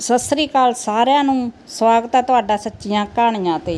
ਸਤਿ ਸ੍ਰੀ ਅਕਾਲ ਸਾਰਿਆਂ ਨੂੰ। ਸਵਾਗਤ ਹੈ ਤੁਹਾਡਾ ਸੱਚੀਆਂ ਕਹਾਣੀਆਂ ਤੇ।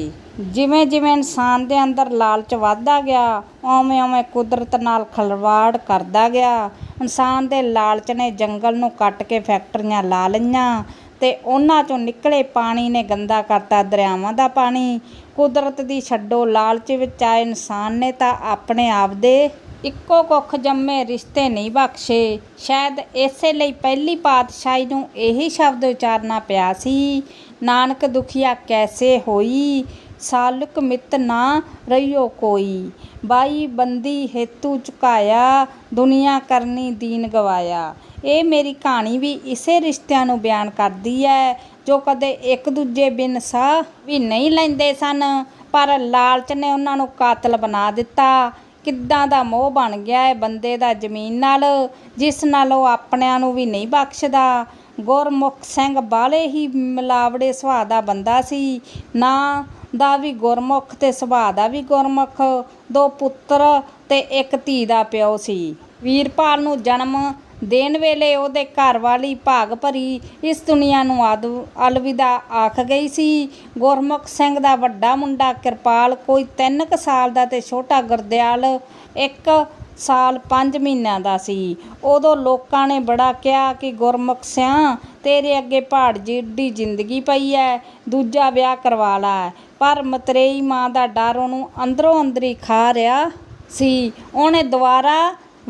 ਜਿਵੇਂ ਜਿਵੇਂ ਇਨਸਾਨ ਦੇ ਅੰਦਰ ਲਾਲਚ ਵੱਧਦਾ ਗਿਆ ਓਵੇਂ ਓਵੇਂ ਕੁਦਰਤ ਨਾਲ ਖਲਵਾੜ ਕਰਦਾ ਗਿਆ। ਇਨਸਾਨ ਦੇ ਲਾਲਚ ਨੇ ਜੰਗਲ ਨੂੰ ਕੱਟ ਕੇ ਫੈਕਟਰੀਆਂ ਲਾ ਲਈਆਂ ਤੇ ਉਹਨਾਂ ਚੋਂ ਨਿਕਲੇ ਪਾਣੀ ਨੇ ਗੰਦਾ ਕਰਤਾ ਦਰਿਆਵਾਂ ਦਾ ਪਾਣੀ। ਕੁਦਰਤ ਦੀ ਛੱਡੋ ਲਾਲਚ ਵਿੱਚ ਆਏ ਇਨਸਾਨ ਨੇ ਤਾਂ ਆਪਣੇ ਆਪ ਦੇ ਇੱਕੋ ਕੁੱਖ ਜੰਮੇ ਰਿਸ਼ਤੇ ਨਹੀਂ ਬਖਸ਼ੇ। ਸ਼ਾਇਦ ਇਸੇ ਲਈ ਪਹਿਲੀ ਪਾਤਸ਼ਾਹੀ ਨੂੰ ਇਹੀ ਸ਼ਬਦ ਉਚਾਰਨਾ ਪਿਆ ਸੀ, ਨਾਨਕ ਦੁਖੀਆ ਕੈਸੇ ਹੋਈ? ਸਾਲੁਕ ਮਿਤ ਨਾ ਰਹੀਓ ਕੋਈ। ਬਾਈ ਬੰਦੀ ਹੇਤੂ ਝੁਕਾਇਆ, ਦੁਨੀਆ ਕਰਨੀ ਦੀਨ ਗਵਾਇਆ। ਇਹ ਮੇਰੀ ਕਹਾਣੀ ਵੀ ਇਸੇ ਰਿਸ਼ਤਿਆਂ ਨੂੰ ਬਿਆਨ ਕਰਦੀ ਹੈ ਜੋ ਕਦੇ ਇੱਕ ਦੂਜੇ ਬਿਨ ਸਾਹ ਵੀ ਨਹੀਂ ਲੈਂਦੇ ਸਨ, ਪਰ ਲਾਲਚ ਨੇ ਉਹਨਾਂ ਨੂੰ ਕਾਤਲ ਬਣਾ ਦਿੱਤਾ। ਕਿੱਦਾਂ ਦਾ ਮੋਹ ਬਣ ਗਿਆ ਹੈ ਬੰਦੇ ਦਾ ਜ਼ਮੀਨ ਨਾਲ, ਜਿਸ ਨਾਲ ਉਹ ਆਪਣਿਆਂ ਨੂੰ ਵੀ ਨਹੀਂ ਬਖਸ਼ਦਾ। ਗੁਰਮੁਖ ਸਿੰਘ ਬਾਲੇ ਹੀ ਮਿਲਾਵੜੇ ਸੁਭਾਅ ਦਾ ਬੰਦਾ ਸੀ। ਨਾ ਦਾ ਵੀ ਗੁਰਮੁਖ ਤੇ ਸੁਭਾਅ ਦਾ ਵੀ ਗੁਰਮੁਖ, ਦੋ ਪੁੱਤਰ ਤੇ ਇੱਕ ਧੀ ਦਾ ਪਿਓ ਸੀ। ਵੀਰਪਾਲ ਨੂੰ ਜਨਮ ਦੇਣ ਵੇਲੇ ਉਹਦੇ ਘਰ ਵਾਲੀ ਭਾਗ ਭਰੀ ਇਸ ਦੁਨੀਆ ਨੂੰ ਆਦ, ਅਲਵਿਦਾ ਆਖ ਗਈ ਸੀ। ਗੁਰਮੁਖ ਸਿੰਘ ਦਾ ਵੱਡਾ ਮੁੰਡਾ ਕਿਰਪਾਲ ਕੋਈ 3 ਕੁ ਸਾਲ ਦਾ ਤੇ ਛੋਟਾ ਗੁਰਦਿਆਲ ਇੱਕ ਸਾਲ 5 ਮਹੀਨਿਆਂ ਦਾ ਸੀ। ਉਦੋਂ ਲੋਕਾਂ ਨੇ ਬੜਾ ਕਿਹਾ ਕਿ ਗੁਰਮੁਖ ਸਿਆਂ, ਤੇਰੇ ਅੱਗੇ ਪਹਾੜ ਜਿੱਡੀ ਜ਼ਿੰਦਗੀ ਪਈ ਐ, ਦੂਜਾ ਵਿਆਹ ਕਰਵਾ ਲੈ। ਪਰ ਮਤਰੇਈ ਮਾਂ ਦਾ ਡਰ ਉਹਨੂੰ ਅੰਦਰੋਂ ਅੰਦਰੀ ਖਾ ਰਿਹਾ ਸੀ। ਉਹਨੇ ਦੁਬਾਰਾ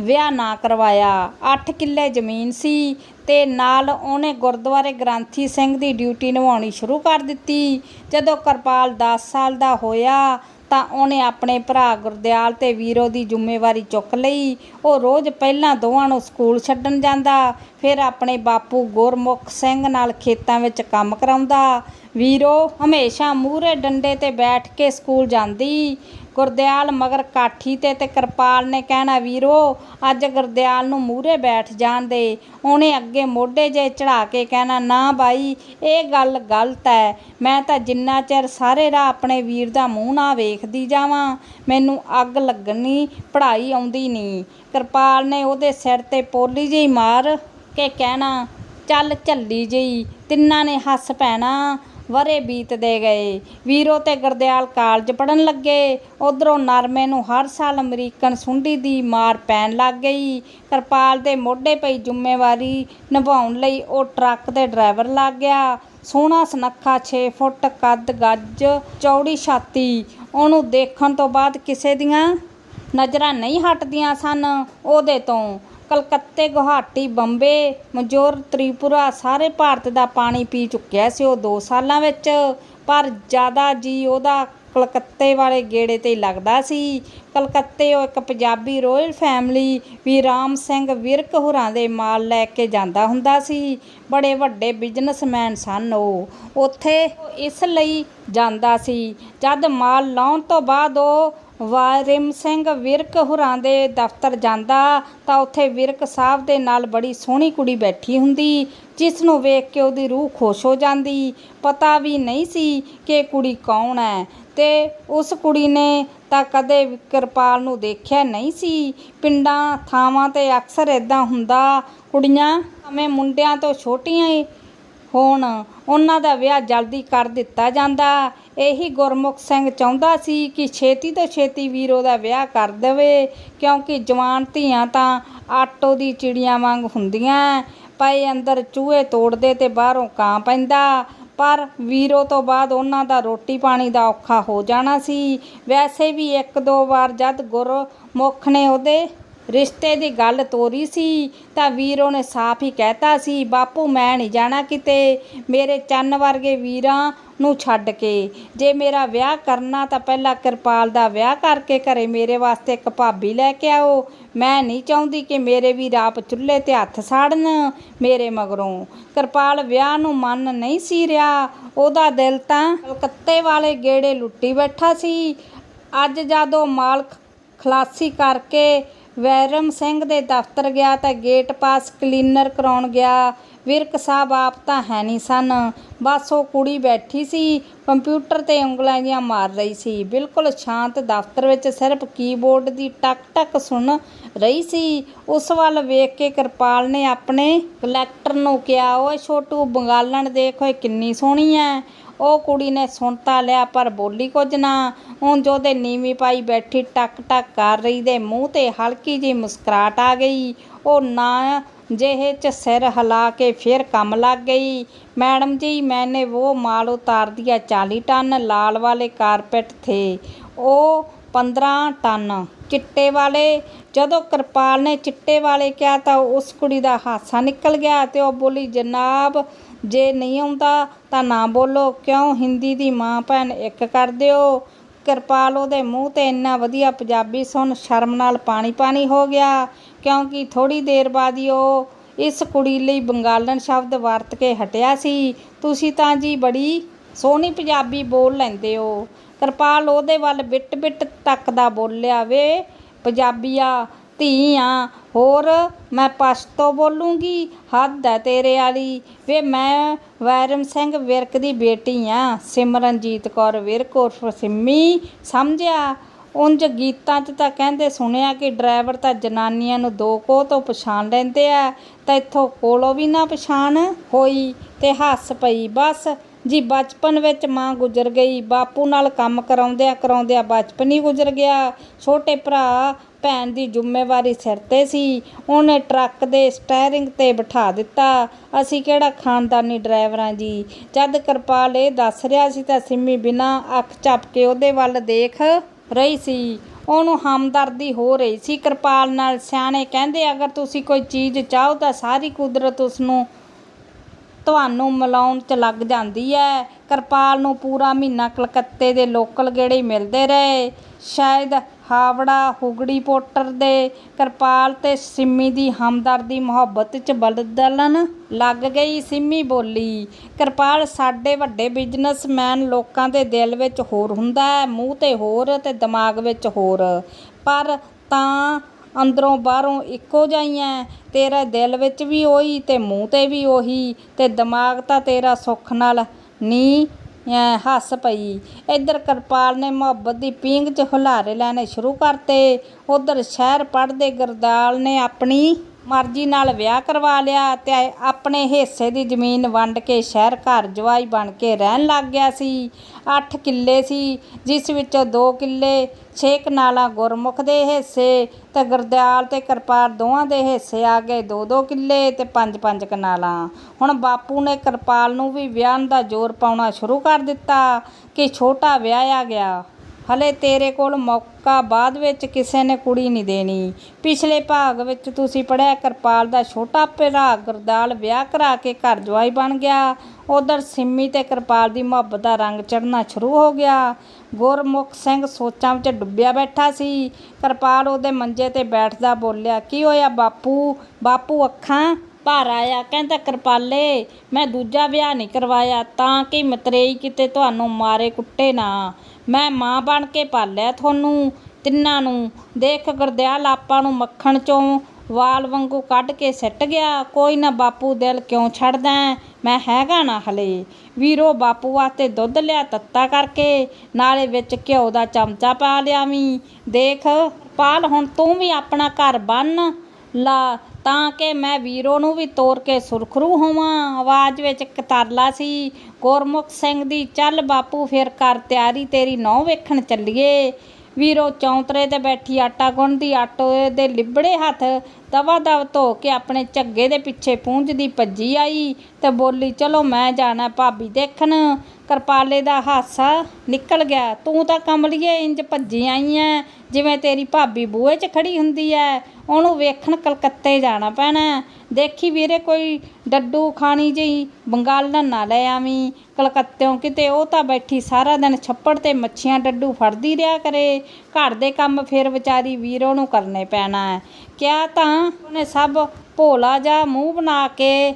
ਵਿਆਹ ਨਾ ਕਰਵਾਇਆ। 8 ਕਿੱਲੇ ਜ਼ਮੀਨ ਸੀ ਤੇ ਨਾਲ ਉਹਨੇ ਗੁਰਦੁਆਰੇ ਗ੍ਰੰਥੀ ਸਿੰਘ ਦੀ ਡਿਊਟੀ ਨਿਭਾਉਣੀ ਸ਼ੁਰੂ ਕਰ ਦਿੱਤੀ। ਜਦੋਂ ਕਿਰਪਾਲ 10 ਸਾਲ ਦਾ ਹੋਇਆ ਤਾਂ ਉਹਨੇ ਆਪਣੇ ਭਰਾ ਗੁਰਦਿਆਲ ਤੇ ਵੀਰੋ ਦੀ ਜ਼ਿੰਮੇਵਾਰੀ ਚੁੱਕ ਲਈ। ਉਹ ਰੋਜ਼ ਪਹਿਲਾਂ ਦੋਵਾਂ ਨੂੰ ਸਕੂਲ ਛੱਡਣ ਜਾਂਦਾ, ਫਿਰ ਆਪਣੇ ਬਾਪੂ ਗੁਰਮੁਖ ਸਿੰਘ ਨਾਲ ਖੇਤਾਂ ਵਿੱਚ ਕੰਮ ਕਰਾਉਂਦਾ। ਵੀਰੋ ਹਮੇਸ਼ਾ ਮੂਹਰੇ ਡੰਡੇ ਤੇ ਬੈਠ ਕੇ ਸਕੂਲ ਜਾਂਦੀ। ਗੁਰਦਿਆਲ ਮਗਰ ਕਾਠੀ ਤੇ ਤੇ ਕਿਰਪਾਲ ਨੇ ਕਹਿਣਾ, ਵੀਰੋ, ਅੱਜ ਗੁਰਦਿਆਲ ਨੂੰ ਮੂਹਰੇ ਬੈਠ ਜਾਣ ਦੇ। ਉਹਨੇ ਅੱਗੇ ਮੋਢੇ ਜੇ ਚੜਾ ਕੇ ਕਹਿਣਾ, ਨਾ ਬਾਈ, ਇਹ ਗੱਲ ਗਲਤ ਹੈ ਮੈਂ ਤਾਂ ਜਿੰਨਾ ਚਿਰ ਸਾਰੇ ਰਾਹ ਆਪਣੇ ਵੀਰ ਦਾ ਮੂੰਹ ਨਾ ਵੇਖਦੀ ਜਾਵਾਂ, ਮੈਨੂੰ ਅੱਗ ਲੱਗਣੀ, ਪੜ੍ਹਾਈ ਆਉਂਦੀ ਨਹੀਂ। ਕਿਰਪਾਲ ਨੇ ਉਹਦੇ ਸਿਰ ਤੇ ਪੋਲੀ ਜਿਹੀ ਮਾਰ ਕੇ ਕਹਿਣਾ, ਚੱਲ ਝੱਲੀ ਜਿਹੀ, ਤਿੰਨਾਂ ਨੇ ਹੱਸ ਪੈਣਾ। ਵਰੇ ਬੀਤਦੇ ਗਏ। ਵੀਰੋ ਤੇ ਗੁਰਦਿਆਲ ਕਾਲਜ ਪੜਨ ਲੱਗੇ। ਉਧਰੋਂ ਨਰਮੇ ਨੂੰ ਹਰ ਸਾਲ ਅਮਰੀਕਨ ਸੁੰਡੀ ਦੀ ਮਾਰ ਪੈਣ ਲੱਗ ਗਈ। ਕਿਰਪਾਲ ਦੇ ਮੋਢੇ ਪਈ ਜ਼ਿੰਮੇਵਾਰੀ ਨਿਭਾਉਣ ਲਈ ਉਹ ਟਰੱਕ ਦੇ ਡਰਾਈਵਰ ਲੱਗ ਗਿਆ। ਸੋਹਣਾ ਸੁਨੱਖਾ 6 ਫੁੱਟ ਕੱਦ ਗੱਜ ਚੌੜੀ ਛਾਤੀ। ਉਹਨੂੰ ਦੇਖਣ ਤੋਂ ਬਾਅਦ ਕਿਸੇ ਦੀਆਂ ਨਜ਼ਰਾਂ ਨਹੀਂ ਹਟਦੀਆਂ ਸਨ। ਉਹਦੇ ਤੋਂ ਕਲਕੱਤੇ, ਗੁਹਾਟੀ, ਬੰਬੇ ਮਜੋਰ ਤ੍ਰਿਪੁਰਾ ਸਾਰੇ ਭਾਰਤ ਦਾ ਪਾਣੀ ਪੀ ਚੁੱਕਿਆ ਸੀ ਉਹ 2 ਸਾਲਾਂ ਵਿੱਚ। ਪਰ ਜ਼ਿਆਦਾ ਜੀ ਉਹਦਾ ਕਲਕੱਤੇ ਵਾਲੇ ਗੇੜੇ ਤੇ ਲੱਗਦਾ ਸੀ। ਕਲਕੱਤੇ ਉਹ ਇੱਕ ਪੰਜਾਬੀ ਰੋਇਲ ਫੈਮਿਲੀ ਵੀ ਰਾਮ ਸਿੰਘ ਵਿਰਕ ਹੋਰਾਂ ਦੇ ਮਾਲ ਲੈ ਕੇ ਜਾਂਦਾ ਹੁੰਦਾ ਸੀ। ਬੜੇ ਵੱਡੇ ਬਿਜ਼ਨਸਮੈਨ ਸਨ ਉਹ। ਉੱਥੇ ਇਸ ਲਈ ਜਾਂਦਾ ਸੀ। ਜਦ ਮਾਲ ਲਾਉਣ ਤੋਂ ਬਾਅਦ ਉਹ ਵਾਰਿਮ ਸਿੰਘ, ਵਿਰਕ ਹੁਰਾਂ ਦੇ ਦਫ਼ਤਰ ਜਾਂਦਾ ਤਾਂ ਉੱਥੇ ਵਿਰਕ ਸਾਹਿਬ ਦੇ ਨਾਲ ਬੜੀ ਸੋਹਣੀ ਕੁੜੀ ਬੈਠੀ ਹੁੰਦੀ, ਜਿਸ ਨੂੰ ਵੇਖ ਕੇ ਉਹਦੀ ਰੂਹ ਖੁਸ਼ ਹੋ ਜਾਂਦੀ। ਪਤਾ ਵੀ ਨਹੀਂ ਸੀ ਕਿ ਕੁੜੀ ਕੌਣ ਹੈ ਤੇ ਉਸ ਕੁੜੀ ਨੇ ਤਾਂ ਕਦੇ ਕਿਰਪਾਲ ਨੂੰ ਦੇਖਿਆ ਨਹੀਂ ਸੀ। ਪਿੰਡਾਂ, ਥਾਵਾਂ ਤੇ ਅਕਸਰ ਇਦਾਂ ਹੁੰਦਾ, ਕੁੜੀਆਂ ਭਾਵੇਂ ਮੁੰਡਿਆਂ ਤੋਂ ਛੋਟੀਆਂ ਏ ਹੋਣ। ਉਹਨਾਂ ਦਾ ਵਿਆਹ ਜਲਦੀ ਕਰ ਦਿੱਤਾ ਜਾਂਦਾ। ਇਹੀ ਗੁਰਮੁਖ ਸਿੰਘ ਚਾਹੁੰਦਾ ਸੀ ਕਿ ਛੇਤੀ ਤੋਂ ਛੇਤੀ ਵੀਰੋ ਦਾ ਵਿਆਹ ਕਰ ਦੇਵੇ, ਕਿਉਂਕਿ ਜਵਾਨ ਧੀਆਂ ਤਾਂ ਆਟੋ ਦੀ ਚਿੜੀਆਂ ਵਾਂਗ ਹੁੰਦੀਆਂ। ਪਏ ਅੰਦਰ ਚੂਹੇ ਤੋੜਦੇ ਤੇ ਬਾਹਰੋਂ ਕਾਂ ਪੈਂਦਾ। ਪਰ ਵੀਰੋ ਤੋਂ ਬਾਅਦ ਉਹਨਾਂ ਦਾ ਰੋਟੀ ਪਾਣੀ ਦਾ ਔਖਾ ਹੋ ਜਾਣਾ ਸੀ। ਵੈਸੇ ਵੀ ਇੱਕ ਦੋ ਵਾਰ ਜਦ ਗੁਰਮੁਖ ਨੇ ਉਹਦੇ ਰਿਸ਼ਤੇ ਦੀ ਗੱਲ ਤੋਰੀ ਸੀ, ਤਾਂ ਵੀਰੋ ਨੇ ਸਾਫ਼ ਹੀ ਕਹਿਤਾ ਸੀ, ਬਾਪੂ, ਮੈਂ ਨਹੀਂ ਜਾਣਾ ਕਿਤੇ। ਮੇਰੇ ਚੰਨ ਵਰਗੇ ਵੀਰਾਂ ਨੂੰ ਛੱਡ ਕੇ। ਜੇ ਮੇਰਾ ਵਿਆਹ ਕਰਨਾ ਤਾਂ ਪਹਿਲਾਂ ਕਿਰਪਾਲ ਦਾ ਵਿਆਹ ਕਰਕੇ ਘਰੇ ਮੇਰੇ ਵਾਸਤੇ ਇੱਕ ਭਾਬੀ ਲੈ ਕੇ ਆਓ। ਮੈਂ ਨਹੀਂ ਚਾਹੁੰਦੀ ਕਿ ਮੇਰੇ ਵੀ ਰਾਪ ਚੁੱਲ੍ਹੇ ਤੇ ਹੱਥ ਸਾੜਨ ਮੇਰੇ ਮਗਰੋਂ। ਕਿਰਪਾਲ ਵਿਆਹ ਨੂੰ ਮਨ ਨਹੀਂ ਸੀ ਰਿਹਾ। ਉਹਦਾ ਦਿਲ ਤਾਂ ਕਲਕੱਤੇ ਵਾਲੇ ਗੇੜੇ ਲੁੱਟੀ ਬੈਠਾ ਸੀ। ਅੱਜ ਜਦੋਂ ਮਾਲਕ ਖਲਾਸੀ ਕਰਕੇ ਵੈਰਮ ਸਿੰਘ ਦੇ ਦਫ਼ਤਰ ਗਿਆ ਤਾਂ ਗੇਟ ਪਾਸ ਕਲੀਨਰ ਕਰਾਉਣ ਗਿਆ। ਵਿਰਕ ਸਾਹਿਬ, ਆਪ ਤਾਂ ਹੈ ਨਹੀਂ ਸਨ। ਬਸ ਉਹ ਕੁੜੀ ਬੈਠੀ ਸੀ, ਕੰਪਿਊਟਰ ਤੇ ਉਂਗਲਾਂ ਜਿਹੀਆਂ ਮਾਰ ਰਹੀ ਸੀ। ਬਿਲਕੁਲ ਸ਼ਾਂਤ ਦਫ਼ਤਰ ਵਿੱਚ ਸਿਰਫ ਕੀਬੋਰਡ ਦੀ ਟਕ ਟਕ ਸੁਣ ਰਹੀ ਸੀ। ਉਸ ਵੱਲ ਵੇਖ ਕੇ ਕਿਰਪਾਲ ਨੇ ਆਪਣੇ ਕਲੈਕਟਰ ਨੂੰ ਕਿਹਾ, ਓਏ ਛੋਟੂ, ਬੰਗਾਲਣ ਦੇਖ ਓਏ ਕਿੰਨੀ ਸੋਹਣੀ ਐ। ਉਹ ਕੁੜੀ ਨੇ ਸੁਣ ਤਾਂ ਲਿਆ ਪਰ ਬੋਲੀ ਕੁਝ ਨਾ ਉਂਝ ਉਹਦੇ ਨੀਵੀਂ ਪਾਈ ਬੈਠੀ ਟਕ ਟਕ ਕਰ ਰਹੀ ਦੇ ਮੂੰਹ ਤੇ ਹਲਕੀ ਜਿਹੀ ਮੁਸਕਰਾਹਟ ਆ ਗਈ ਉਹ ਨਾ ਜਿਹੇ ਚ ਸਿਰ ਹਿਲਾ ਕੇ ਫਿਰ ਕੰਮ ਲੱਗ ਗਈ मैडम जी मैंने वो माल उतार दिया चालीस टन लाल वाले कारपेट थे ਉਹ 15 ਟਨ ਚਿੱਟੇ ਵਾਲੇ ਜਦੋਂ ਕਿਰਪਾਲ ਨੇ ਚਿੱਟੇ ਵਾਲੇ ਕਿਹਾ ਤਾਂ ਉਸ ਕੁੜੀ ਦਾ ਹਾਸਾ ਨਿਕਲ ਗਿਆ ਤੇ ਉਹ ਬੋਲੀ ਜਨਾਬ ਜੇ ਨਹੀਂ ਆਉਂਦਾ ਤਾਂ ਨਾ ਬੋਲੋ, ਕਿਉਂ ਹਿੰਦੀ ਦੀ ਮਾਂ ਭੈਣ ਇੱਕ ਕਰ ਦਿਓ? ਕਿਰਪਾਲ ਉਹਦੇ ਮੂੰਹ ਤੇ ਇੰਨਾ ਵਧੀਆ ਪੰਜਾਬੀ ਸੁਣ, ਸ਼ਰਮ ਨਾਲ ਪਾਣੀ ਪਾਣੀ ਹੋ ਗਿਆ, ਕਿਉਂਕਿ ਥੋੜੀ ਦੇਰ ਬਾਅਦ ਹੀ ਉਹ ਇਸ ਕੁੜੀ ਲਈ ਬੰਗਾਲਨ ਸ਼ਬਦ ਵਰਤ ਕੇ ਹਟਿਆ ਸੀ। ਤੁਸੀਂ ਤਾਂ ਜੀ ਬੜੀ ਸੋਹਣੀ ਪੰਜਾਬੀ ਬੋਲ ਲੈਂਦੇ ਹੋ। ਕਿਰਪਾਲ ਉਹਦੇ ਵੱਲ ਬਿੱਟ ਬਿੱਟ ਤੱਕਦਾ ਬੋਲਿਆ ਵੇ, ਪੰਜਾਬੀਆ ਧੀ ਹਾਂ ਹੋਰ ਮੈਂ ਪਸ਼ਤੋ ਬੋਲੂੰਗੀ, ਹੱਦ ਹੈ ਤੇਰੇ ਵਾਲੀ। ਵੇ ਮੈਂ ਵੈਰਮ ਸਿੰਘ ਵਿਰਕ ਦੀ ਬੇਟੀ ਹਾਂ ਸਿਮਰਨਜੀਤ ਕੌਰ ਵਿਰਕ ਉਰਫ ਸਿੰਮੀ, ਸਮਝਿਆ? ਉਂਝ ਗੀਤਾਂ 'ਚ ਤਾਂ ਕਹਿੰਦੇ ਸੁਣਿਆ ਕਿ ਡਰਾਈਵਰ ਤਾਂ ਜਨਾਨੀਆਂ ਨੂੰ ਦੋ ਕੋਹ ਤੋਂ ਪਛਾਣ ਲੈਂਦੇ ਆ, ਤਾਂ ਇੱਥੋਂ ਕੋਲੋਂ ਵੀ ਨਾ ਪਛਾਣ ਹੋਈ, ਤੇ ਹੱਸ ਪਈ ਬਸ। ਜੀ ਬਚਪਨ ਵਿੱਚ ਮਾਂ ਗੁਜ਼ਰ ਗਈ, ਬਾਪੂ ਨਾਲ ਕੰਮ ਕਰਾਉਂਦਿਆਂ ਕਰਾਉਂਦਿਆਂ ਬਚਪਨ ਹੀ ਗੁਜ਼ਰ ਗਿਆ। ਛੋਟੇ ਭਰਾ ਭੈਣ ਦੀ ਜ਼ਿੰਮੇਵਾਰੀ ਸਿਰ ਤੇ ਸੀ। ਉਹਨੇ ਟਰੱਕ ਦੇ ਸਟੈਰਿੰਗ ਤੇ ਬਿਠਾ ਦਿੱਤਾ। ਅਸੀਂ ਕਿਹੜਾ ਖਾਨਦਾਨੀ ਡਰਾਈਵਰਾਂ ਜੀ? ਜਦ ਕਿਰਪਾਲ ਇਹ ਦੱਸ ਰਿਹਾ ਸੀ ਤਾਂ ਸਿੰਮੀ ਬਿਨਾਂ ਅੱਖ ਚੱਪ ਕੇ ਉਹਦੇ ਵੱਲ ਦੇਖ ਰਹੀ ਸੀ। ਉਹਨੂੰ ਹਮਦਰਦੀ ਹੋ ਰਹੀ ਸੀ। ਕਿਰਪਾਲ ਨਾਲ ਸਿਆਣੇ ਕਹਿੰਦੇ, ਅਗਰ ਤੁਸੀਂ ਕੋਈ ਚੀਜ਼ ਚਾਹੋ ਤਾਂ ਸਾਰੀ ਕੁਦਰਤ ਉਸ ਨੂੰ ਤੁਹਾਨੂੰ ਮਿਲਾਉਣ 'ਚ ਲੱਗ ਜਾਂਦੀ ਹੈ ਕਿਰਪਾਲ ਨੂੰ ਪੂਰਾ ਮਹੀਨਾ ਕਲਕੱਤੇ ਦੇ ਲੋਕਲ ਗੇੜੇ ਮਿਲਦੇ ਰਹੇ। ਸ਼ਾਇਦ ਹਾਵੜਾ, ਹੁਗੜੀ ਪੋਟਰ ਦੇ ਕਿਰਪਾਲ ਤੇ ਸਿੰਮੀ ਦੀ ਹਮਦਰਦੀ ਮੁਹੱਬਤ 'ਚ ਬਦਲਣ ਲੱਗ ਗਈ ਸਿੰਮੀ ਬੋਲੀ। ਕਿਰਪਾਲ ਸਾਡੇ ਵੱਡੇ ਬਿਜ਼ਨਸਮੈਨ ਲੋਕਾਂ ਦੇ ਦਿਲ ਵਿੱਚ ਹੋਰ ਹੁੰਦਾ ਹੈ, ਮੂੰਹ ਤੇ ਹੋਰ ਤੇ ਦਿਮਾਗ ਵਿੱਚ ਹੋਰ। ਪਰ ਤਾਂ ਅੰਦਰੋਂ ਬਾਹਰੋਂ ਇੱਕੋ ਜਿਹੀਆਂ ਤੇਰਾ ਦਿਲ ਵਿੱਚ ਵੀ ਉਹੀ ਤੇ ਮੂੰਹ ਤੇ ਵੀ ਉਹੀ ਤੇ ਦਿਮਾਗ ਤਾਂ ਤੇਰਾ ਸੁੱਖ ਨਾਲ ਨਹੀਂ ਹੱਸ ਪਈ। ਇੱਧਰ ਕਿਰਪਾਲ ਨੇ ਮੁਹੱਬਤ ਦੀ ਪੀਂਘ 'ਚ ਹੁਲਾਰੇ ਲੈਣੇ ਸ਼ੁਰੂ ਕਰਤੇ। ਉੱਧਰ ਸ਼ਹਿਰ ਪੜ੍ਹਦੇ ਗਰਦਾਲ ਨੇ ਆਪਣੀ ਮਰਜ਼ੀ ਨਾਲ ਵਿਆਹ ਕਰਵਾ ਲਿਆ ਤੇ ਆਪਣੇ ਹਿੱਸੇ ਦੀ ਜ਼ਮੀਨ ਵੰਡ ਕੇ ਸ਼ਹਿਰ ਘਰ ਜਵਾਈ ਬਣ ਕੇ ਰਹਿਣ ਲੱਗ ਗਿਆ ਸੀ। 8 ਕਿੱਲੇ ਸੀ, ਜਿਸ ਵਿੱਚੋਂ 2 ਕਿੱਲੇ ਛੇ ਕਨਾਲਾਂ ਗੁਰਮੁਖ ਦੇ ਹਿੱਸੇ ਤੇ ਗੁਰਦਿਆਲ ਤੇ ਕਿਰਪਾਲ ਦੋਵਾਂ ਦੇ ਹਿੱਸੇ ਆ ਗਏ 2-2 ਕਿੱਲੇ ਤੇ 5-5 ਕਨਾਲਾਂ। ਹੁਣ ਬਾਪੂ ਨੇ ਕਿਰਪਾਲ ਨੂੰ ਵੀ ਵਿਆਹ ਦਾ ਜ਼ੋਰ ਪਾਉਣਾ ਸ਼ੁਰੂ ਕਰ ਦਿੱਤਾ ਕਿ ਛੋਟਾ ਵਿਆਹਿਆ ਗਿਆ। ਹਲੇ ਤੇਰੇ ਕੋਲ ਮੌਕਾ ਬਾਅਦ ਵਿੱਚ ਕਿਸੇ ਨੇ ਕੁੜੀ ਨਹੀਂ ਦੇਣੀ। ਪਿਛਲੇ ਭਾਗ ਵਿੱਚ ਤੁਸੀਂ ਪੜਿਆ ਕਿਰਪਾਲ ਦਾ ਛੋਟਾ ਭਰਾ ਗੁਰਦਾਲ ਵਿਆਹ ਕਰਾ ਕੇ ਘਰ ਜਵਾਈ ਬਣ ਗਿਆ। ਉਧਰ ਸਿੰਮੀ ਤੇ ਕਿਰਪਾਲ ਦੀ ਮੁਹੱਬਤ ਦਾ ਰੰਗ ਚੜ੍ਹਨਾ ਸ਼ੁਰੂ ਹੋ ਗਿਆ। ਗੁਰਮੁਖ ਸਿੰਘ ਸੋਚਾਂ ਵਿੱਚ ਡੁੱਬਿਆ ਬੈਠਾ ਸੀ। ਕਿਰਪਾਲ ਉਹਦੇ ਮੰਜੇ ਤੇ ਬੈਠਦਾ ਬੋਲਿਆ, ਕੀ ਹੋਇਆ ਬਾਪੂ? ਬਾਪੂ ਅੱਖਾਂ? ਭਰ ਆਇਆ, ਕਹਿੰਦਾ, ਕਿਰਪਾਲੇ, ਮੈਂ ਦੂਜਾ ਵਿਆਹ ਨਹੀਂ ਕਰਵਾਇਆ, ਤਾਂ ਕਿ ਮਤਰੇਈ ਕਿਤੇ ਤੁਹਾਨੂੰ ਮਾਰੇ ਕੁੱਟੇ ਨਾ। ਮੈਂ ਮਾਂ ਬਣ ਕੇ ਪਾਲਿਆ ਤੁਹਾਨੂੰ, ਤਿੰਨਾਂ ਨੂੰ। ਦੇਖ, ਗੁਰਦਿਆਲ ਆਪਾਂ ਨੂੰ ਮੱਖਣ ਚੋਂ ਵਾਲ ਵਾਂਗੂ ਕੱਢ ਕੇ ਸਿੱਟ ਗਿਆ। ਕੋਈ ਨਾ ਬਾਪੂ ਦਿਲ ਕਿਉਂ ਛੱਡਦਾ ਹੈ? ਮੈਂ ਹੈਗਾ ਨਾ ਹਲੇ। ਵੀਰੋ, ਬਾਪੂ ਵਾਸਤੇ ਦੁੱਧ ਲਿਆ ਤੱਤਾ ਕਰਕੇ, ਨਾਲੇ ਵਿੱਚ ਘਿਓ ਦਾ ਚਮਚਾ ਪਾ ਲਿਆਵੀਂ। ਦੇਖ, ਪਾਲ, ਹੁਣ ਤੂੰ ਵੀ ਆਪਣਾ ਘਰ ਬੰਨ। ਲਾ ਤਾਂ ਕਿ ਮੈਂ ਵੀਰੋ ਨੂੰ ਵੀ ਤੋਰ ਕੇ ਸੁਰਖਰੂ ਹੋਵਾਂ। ਆਵਾਜ਼ ਵਿੱਚ ਇੱਕ ਤਰਲਾ ਸੀ, ਗੁਰਮੁਖ ਸਿੰਘ ਦੀ ਚੱਲ ਬਾਪੂ, ਫਿਰ ਕਰ ਤਿਆਰੀ ਤੇਰੀ ਨਹੁੰ ਵੇਖਣ ਚੱਲੀਏ। ਵੀਰੋ ਚੌਂਤਰੇ ਤੇ ਬੈਠੀ ਆਟਾ ਗੁੰਨਦੀ, ਆਟੋ ਦੇ ਲਿਬੜੇ ਹੱਥ ਦਵਾ ਦਵ ਧੋ ਕੇ ਆਪਣੇ ਝੱਗੇ ਦੇ ਪਿੱਛੇ ਪੂੰਝਦੀ ਭੱਜੀ ਆਈ ਤੇ ਬੋਲੀ, ਚਲੋ ਮੈਂ ਜਾਣਾ ਭਾਬੀ ਦੇਖਣ। ਕਿਰਪਾਲੇ ਦਾ ਹਾਸਾ ਨਿਕਲ ਗਿਆ। ਤੂੰ ਤਾਂ ਕਮਲੀਏ ਇੰਜ ਭੱਜੀ ਆਈ ਐ। ਜਿਵੇਂ ਤੇਰੀ ਭਾਬੀ ਬੂਹੇ 'ਚ ਖੜੀ ਹੁੰਦੀ ਹੈ ਉਹਨੂੰ ਵੇਖਣ ਕਲਕੱਤੇ ਜਾਣਾ ਪੈਣਾ ਦੇਖੀ ਵੀਰੇ ਕੋਈ ਡੱਡੂ ਖਾਣੀ ਜਿਹੀ ਬੰਗਾਲਨ ਨਾ ਲੈ ਆਵੀਂ, ਕਲਕੱਤਿਓਂ ਕਿਤੇ ਉਹ ਤਾਂ ਬੈਠੀ ਸਾਰਾ ਦਿਨ ਛੱਪੜ ਤੇ ਮੱਛੀਆਂ ਡੱਡੂ ਫੜਦੀ ਰਿਹਾ ਕਰੇ। ਘਰ ਦੇ ਕੰਮ ਫਿਰ ਵਿਚਾਰੀ ਵੀਰੋ ਨੂੰ ਕਰਨੇ ਪੈਣਾ ਹੈ ਕਿਆ ਤਾਂ ਉਹਨੇ ਸਭ ਭੋਲਾ ਜਾ ਮੂੰਹ ਬਣਾ ਕੇ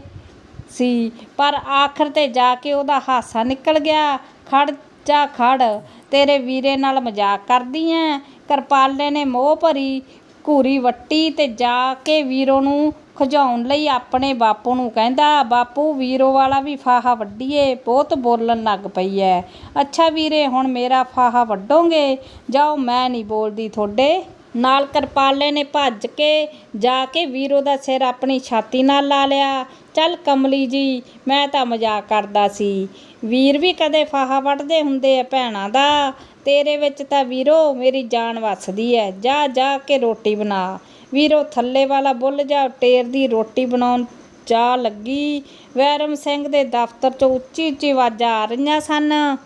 ਸੀ, ਪਰ ਆਖਰ ਤੇ ਜਾ ਕੇ ਉਹਦਾ ਹਾਸਾ ਨਿਕਲ ਗਿਆ। ਖੜ ਜਾ ਖੜ, ਤੇਰੇ ਵੀਰੇ ਨਾਲ ਮਜ਼ਾਕ ਕਰਦੀ ਐ। ਕਿਰਪਾਲੇ ਨੇ, ਮੋਹ ਭਰੀ ਘੂਰੀ ਵੱਟੀ ਤੇ ਜਾ ਕੇ ਵੀਰੋ ਨੂੰ ਖੁਜਾਉਣ ਲਈ ਆਪਣੇ ਬਾਪੂ ਨੂੰ ਕਹਿੰਦਾ, ਬਾਪੂ, ਵੀਰੋ ਵਾਲਾ ਵੀ ਫਾਹਾ ਵੱਢੀਏ, ਬਹੁਤ ਬੋਲਣ ਲੱਗ ਪਈ ਐ। ਅੱਛਾ ਵੀਰੇ, ਹੁਣ ਮੇਰਾ ਫਾਹਾ ਵੱਢੋਗੇ? ਜਾਓ, ਮੈਂ ਨਹੀਂ ਬੋਲਦੀ ਤੁਹਾਡੇ। ਨਾਲ ਕਿਰਪਾਲੇ ਨੇ ਭੱਜ ਕੇ ਜਾ ਕੇ ਵੀਰੋ ਦਾ ਸਿਰ ਆਪਣੀ ਛਾਤੀ ਨਾਲ ਲਾ ਲਿਆ। ਚੱਲ ਕਮਲੀ ਜੀ, ਮੈਂ ਤਾਂ ਮਜ਼ਾਕ ਕਰਦਾ ਸੀ। ਵੀਰ ਵੀ ਕਦੇ ਫਾਹਾ ਵੱਢਦੇ ਹੁੰਦੇ ਆ ਭੈਣਾਂ ਦਾ। ਤੇਰੇ ਵਿੱਚ ਤਾਂ ਵੀਰੋ ਮੇਰੀ ਜਾਨ ਵੱਸਦੀ ਐ। ਜਾ ਜਾ ਕੇ ਰੋਟੀ ਬਣਾ। ਵੀਰੋ, ਥੱਲੇ ਵਾਲਾ ਬੁੱਲ ਜਾ, ਟੇਰ ਦੀ ਰੋਟੀ ਬਣਾਉਣ ਜਾ ਲੱਗੀ। ਵੈਰਮ ਸਿੰਘ ਦੇ ਦਫ਼ਤਰ ਚੋਂ ਉੱਚੀ ਉੱਚੀ ਆਵਾਜ਼ਾਂ ਆ ਰਹੀਆਂ ਸਨ।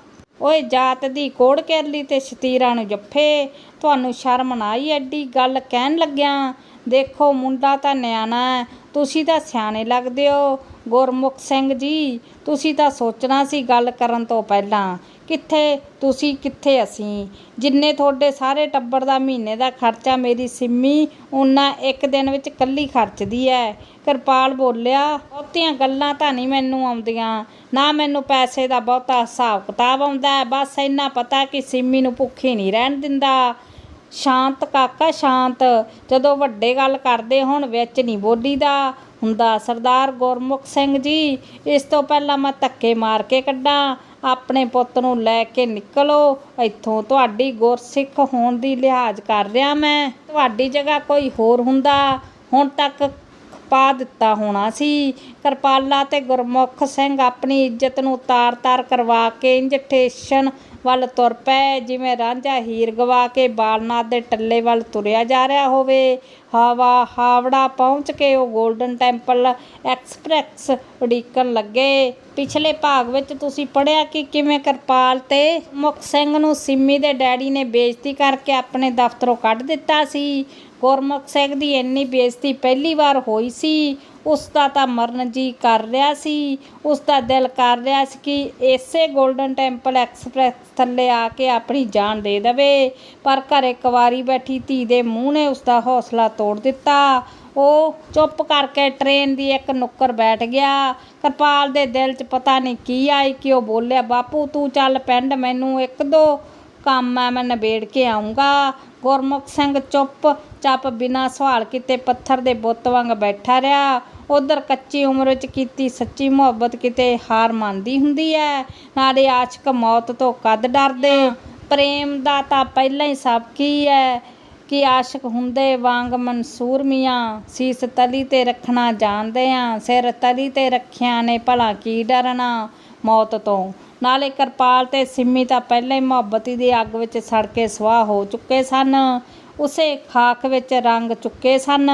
ਓਏ, ਜਾਤ ਦੀ ਕੋੜ ਕੇਰਲੀ ਤੇ ਸ਼ਤੀਰਾਂ ਨੂੰ ਜੱਫੇ। ਤੁਹਾਨੂੰ ਸ਼ਰਮ ਨਾ ਆਈ ਐਡੀ ਗੱਲ ਕਹਿਣ ਲੱਗਿਆ? ਦੇਖੋ, ਮੁੰਡਾ ਤਾਂ ਨਿਆਣਾ ਹੈ ਤੁਸੀਂ ਤਾਂ ਸਿਆਣੇ ਲੱਗਦੇ ਹੋ। ਗੁਰਮੁਖ ਸਿੰਘ ਜੀ, ਤੁਸੀਂ ਤਾਂ ਸੋਚਣਾ ਸੀ ਗੱਲ ਕਰਨ ਤੋਂ ਪਹਿਲਾਂ। ਕਿੱਥੇ ਤੁਸੀਂ ਕਿੱਥੇ ਅਸੀਂ? ਜਿੰਨੇ ਤੁਹਾਡੇ ਸਾਰੇ ਟੱਬਰ ਦਾ ਮਹੀਨੇ ਦਾ ਖਰਚਾ ਮੇਰੀ ਸਿੰਮੀ, ਉਹਨਾਂ ਇੱਕ ਦਿਨ ਵਿੱਚ ਕੱਲੀ ਖਰਚਦੀ ਐ। ਕਿਰਪਾਲ ਬੋਲਿਆ, ਬਹੁਤੀਆਂ ਗੱਲਾਂ ਤਾਂ ਨਹੀਂ ਮੈਨੂੰ ਆਉਂਦੀਆਂ। ਨਾ ਮੈਨੂੰ ਪੈਸੇ ਦਾ ਬਹੁਤਾ ਹਿਸਾਬ ਕਿਤਾਬ ਆਉਂਦਾ ਬਸ ਇੰਨਾ ਪਤਾ ਕਿ ਸਿੰਮੀ ਨੂੰ ਭੁੱਖੀ ਨਹੀਂ ਰਹਿਣ ਦਿੰਦਾ। ਸ਼ਾਂਤ ਕਾਕਾ, ਸ਼ਾਂਤ। ਜਦੋਂ ਵੱਡੇ ਗੱਲ ਕਰਦੇ ਹੁਣ, ਵਿੱਚ ਨਹੀਂ ਬੋਲੀਦਾ। ਹੁੰਦਾ, ਸਰਦਾਰ ਗੁਰਮੁਖ ਸਿੰਘ ਜੀ, ਇਸ ਤੋਂ ਪਹਿਲਾਂ ਮੈਂ ਧੱਕੇ ਮਾਰ ਕੇ ਕੱਢਾਂ। ਆਪਣੇ ਪੁੱਤ ਨੂੰ ਲੈ ਕੇ ਨਿਕਲੋ। ਇੱਥੋਂ ਤੁਹਾਡੀ ਗੁਰਸਿੱਖ ਹੋਣ ਦੀ ਲਿਹਾਜ਼ ਕਰ ਰਿਹਾ ਮੈਂ। ਤੁਹਾਡੀ ਜਗ੍ਹਾ ਕੋਈ ਹੋਰ ਹੁੰਦਾ। ਹੁਣ ਤੱਕ ਪਾ ਦਿੱਤਾ ਹੋਣਾ ਸੀ। ਕਿਰਪਾਲਾ ਤੇ ਗੁਰਮੁਖ ਸਿੰਘ ਆਪਣੀ ਇੱਜ਼ਤ ਨੂੰ ਤਾਰ-ਤਾਰ ਕਰਵਾ ਕੇ ਇੰਜ ਠੇਸ਼ਨ ਵੱਲ ਤੁਰ ਪਏ, ਜਿਵੇਂ ਰਾਂਝਾ ਹੀਰ ਗਵਾ ਕੇ ਬਾਲਨਾਥ ਦੇ ਟੱਲੇ ਵੱਲ ਤੁਰਿਆ ਜਾ ਰਿਹਾ ਹੋਵੇ। ਹਵਾ, ਹਾਵੜਾ ਪਹੁੰਚ ਕੇ ਉਹ 골ਡਨ ਟੈਂਪਲ ਐਕਸਪ੍ਰੈਸ ਉਡੀਕਣ ਲੱਗੇ। ਪਿਛਲੇ ਭਾਗ ਵਿੱਚ ਤੁਸੀਂ ਪੜ੍ਹਿਆ ਕਿ ਕਿਵੇਂ ਕਿਰਪਾਲ ਤੇ ਮੁਖ ਸਿੰਘ ਨੂੰ ਸਿੰਮੀ ਦੇ ਡੈਡੀ ਨੇ ਬੇਇੱਜ਼ਤੀ ਕਰਕੇ ਆਪਣੇ ਦਫ਼ਤਰੋਂ ਕੱਢ ਦਿੱਤਾ ਸੀ। ਗੁਰਮੁਖ ਸਿੰਘ ਦੀ ਇੰਨੀ ਬੇਇੱਜ਼ਤੀ ਪਹਿਲੀ ਵਾਰ ਹੋਈ ਸੀ, ਉਸ ਦਾ ਤਾਂ ਮਰਨ ਜੀ ਕਰ ਰਿਹਾ ਸੀ, ਉਸ ਦਾ ਦਿਲ ਕਰ ਰਿਹਾ ਸੀ ਕਿ ਇਸੇ 골ਡਨ ਟੈਂਪਲ ਐਕਸਪ੍ਰੈਸ ਥੱਲੇ ਆ ਕੇ ਆਪਣੀ ਜਾਨ ਦੇ ਦੇਵੇ। ਪਰ ਘਰੇ ਕੁਵਾਰੀ ਬੈਠੀ ਧੀ ਦੇ ਮੂੰਹ ਨੇ ਉਸ ਦਾ ਹੌਸਲਾ ਤੋੜ ਦਿੱਤਾ। ਉਹ ਚੁੱਪ ਕਰਕੇ ਟ੍ਰੇਨ ਦੀ ਇੱਕ ਨੁੱਕਰ ਬੈਠ ਗਿਆ। ਕਿਰਪਾਲ ਦੇ ਦਿਲ 'ਚ ਪਤਾ ਨਹੀਂ ਕੀ ਆਈ ਕਿ ਉਹ ਬੋਲਿਆ, ਬਾਪੂ ਤੂੰ ਚੱਲ ਪਿੰਡ, ਮੈਨੂੰ ਇੱਕ ਦੋ ਕੰਮ ਆ, ਮੈਂ ਨਿਬੇੜ ਕੇ ਆਉਂਗਾ ਗੁਰਮੁਖ ਸਿੰਘ ਚੁੱਪ, ਚਾਪ ਬਿਨਾ ਸਵਾਲ ਕੀਤੇ ਪੱਥਰ ਦੇ ਬੁੱਤ ਵਾਂਗ ਬੈਠਾ ਰਿਹਾ। ਉਧਰ ਕੱਚੀ ਉਮਰ ਵਿੱਚ ਕੀਤੀ ਸੱਚੀ ਮੁਹੱਬਤ ਕਿਤੇ ਹਾਰ ਮੰਨਦੀ ਹੁੰਦੀ ਹੈ ਨਾਲੇ ਆਸ਼ਕ ਮੌਤ ਤੋਂ ਕਦ ਡਰਦੇ? ਪ੍ਰੇਮ ਦਾ ਤਾਂ ਪਹਿਲਾਂ ਹੀ ਸਭ ਕੀ ਹੈ ਕਿ ਆਸ਼ਕ ਹੁੰਦੇ ਵਾਂਗ ਮਨਸੂਰ ਮੀਆਂ। ਸੀਸ ਤਲੀ ਤੇ ਰੱਖਣਾ ਜਾਣਦੇ ਆ, ਸਿਰ ਤਲੀ ਤੇ ਰੱਖਿਆ ਨੇ ਭਲਾ ਕੀ ਡਰਨਾ? ਮੌਤ ਤੋਂ ਨਾਲੇ ਕਿਰਪਾਲ ਤੇ ਸਿੰਮੀ ਤਾਂ ਪਹਿਲਾਂ ਹੀ ਮੁਹੱਬਤੀ ਦੀ ਅੱਗ ਵਿੱਚ ਸੜ ਕੇ ਸਵਾਹ ਹੋ ਚੁੱਕੇ ਸਨ। ਉਸੇ ਖਾਕ ਵਿੱਚ ਰੰਗ ਚੁੱਕੇ ਸਨ।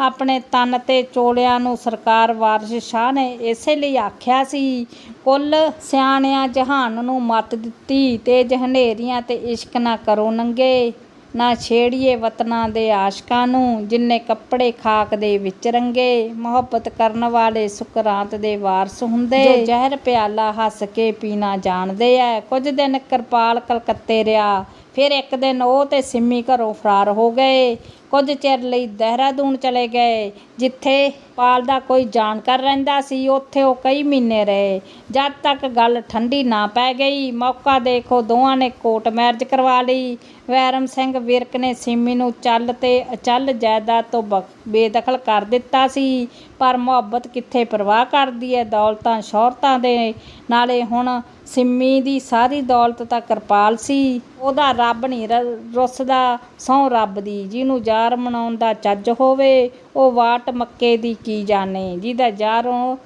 ਆਪਣੇ ਤਨ ਤੇ ਚੋਲਿਆਂ ਨੂੰ ਸਰਕਾਰ ਵਾਰਿਸ ਸ਼ਾਹ ਨੇ ਇਸੇ ਲਈ ਆਖਿਆ ਸੀ, ਕੁੱਲ ਸਿਆਣਿਆਂ ਜਹਾਨ ਨੂੰ ਮੱਤ ਦਿੱਤੀ ਤੇਜ ਹਨੇਰੀਆਂ ਤੇ ਇਸ਼ਕ ਨਾ ਕਰੋ ਨੰਗੇ। ਨਾ ਛੇੜੀਏ ਵਤਨਾਂ ਦੇ ਆਸ਼ਕਾਂ ਨੂੰ, ਜਿੰਨੇ ਕੱਪੜੇ ਖਾਕ ਦੇ ਵਿੱਚ ਰੰਗੇ, ਮੁਹੱਬਤ ਕਰਨ ਵਾਲੇ ਸੁਕਰਾਂਤ ਦੇ ਵਾਰਸ ਹੁੰਦੇ। ਜੋ ਜ਼ਹਿਰ ਪਿਆਲਾ ਹੱਸ ਕੇ ਪੀਣਾ ਜਾਣਦੇ ਐ, ਕੁਝ ਦਿਨ ਕਿਰਪਾਲ ਕਲਕੱਤੇ ਰਿਹਾ ਫਿਰ ਇੱਕ ਦਿਨ ਉਹ ਤੇ ਸਿੰਮੀ ਘਰੋਂ ਫਰਾਰ ਹੋ ਗਏ। ਕੁਝ ਚਿਰ ਲਈ ਦੇਹਰਾਦੂਨ ਚਲੇ ਗਏ, ਜਿੱਥੇ ਪਾਲ ਦਾ ਕੋਈ ਜਾਣਕਾਰ ਰਹਿੰਦਾ ਸੀ, ਉੱਥੇ ਉਹ ਕਈ ਮਹੀਨੇ ਰਹੇ। ਜਦ ਤੱਕ ਗੱਲ ਠੰਡੀ ਨਾ ਪੈ ਗਈ, ਮੌਕਾ ਦੇਖੋ ਦੋਵਾਂ ਨੇ ਕੋਰਟ ਮੈਰਿਜ ਕਰਵਾ ਲਈ। ਵੈਰਮ ਸਿੰਘ ਵਿਰਕ ਨੇ ਸਿੰਮੀ ਨੂੰ ਚੱਲ ਤੇ ਅਚੱਲ ਜਾਇਦਾਦ ਤੋਂ ਬੇਦਖਲ ਕਰ ਦਿੱਤਾ ਸੀ, ਪਰ ਮੁਹੱਬਤ ਕਿੱਥੇ ਪਰਵਾਹ ਕਰਦੀ ਹੈ ਦੌਲਤਾਂ ਸ਼ੌਹਰਤਾਂ ਦੇ ਨਾਲੇ ਹੁਣ ਸਿੰਮੀ ਦੀ ਸਾਰੀ ਦੌਲਤ ਤਾਂ ਕਿਰਪਾਲ ਸੀ। ਉਹਦਾ ਰੱਬ ਨਹੀਂ ਰ- ਰੁੱਸਦਾ, ਸਹੁੰ ਰੱਬ ਦੀ, ਜਿਹਨੂੰ ਜਾਰ ਮਨਾਉਣ ਦਾ ਚੱਜ ਹੋਵੇ, ਉਹ ਵਾਟ ਮੱਕੇ ਦੀ ਕੀ ਜਾਣੇ, ਜਿਹਦਾ ਜਾਰੋਂ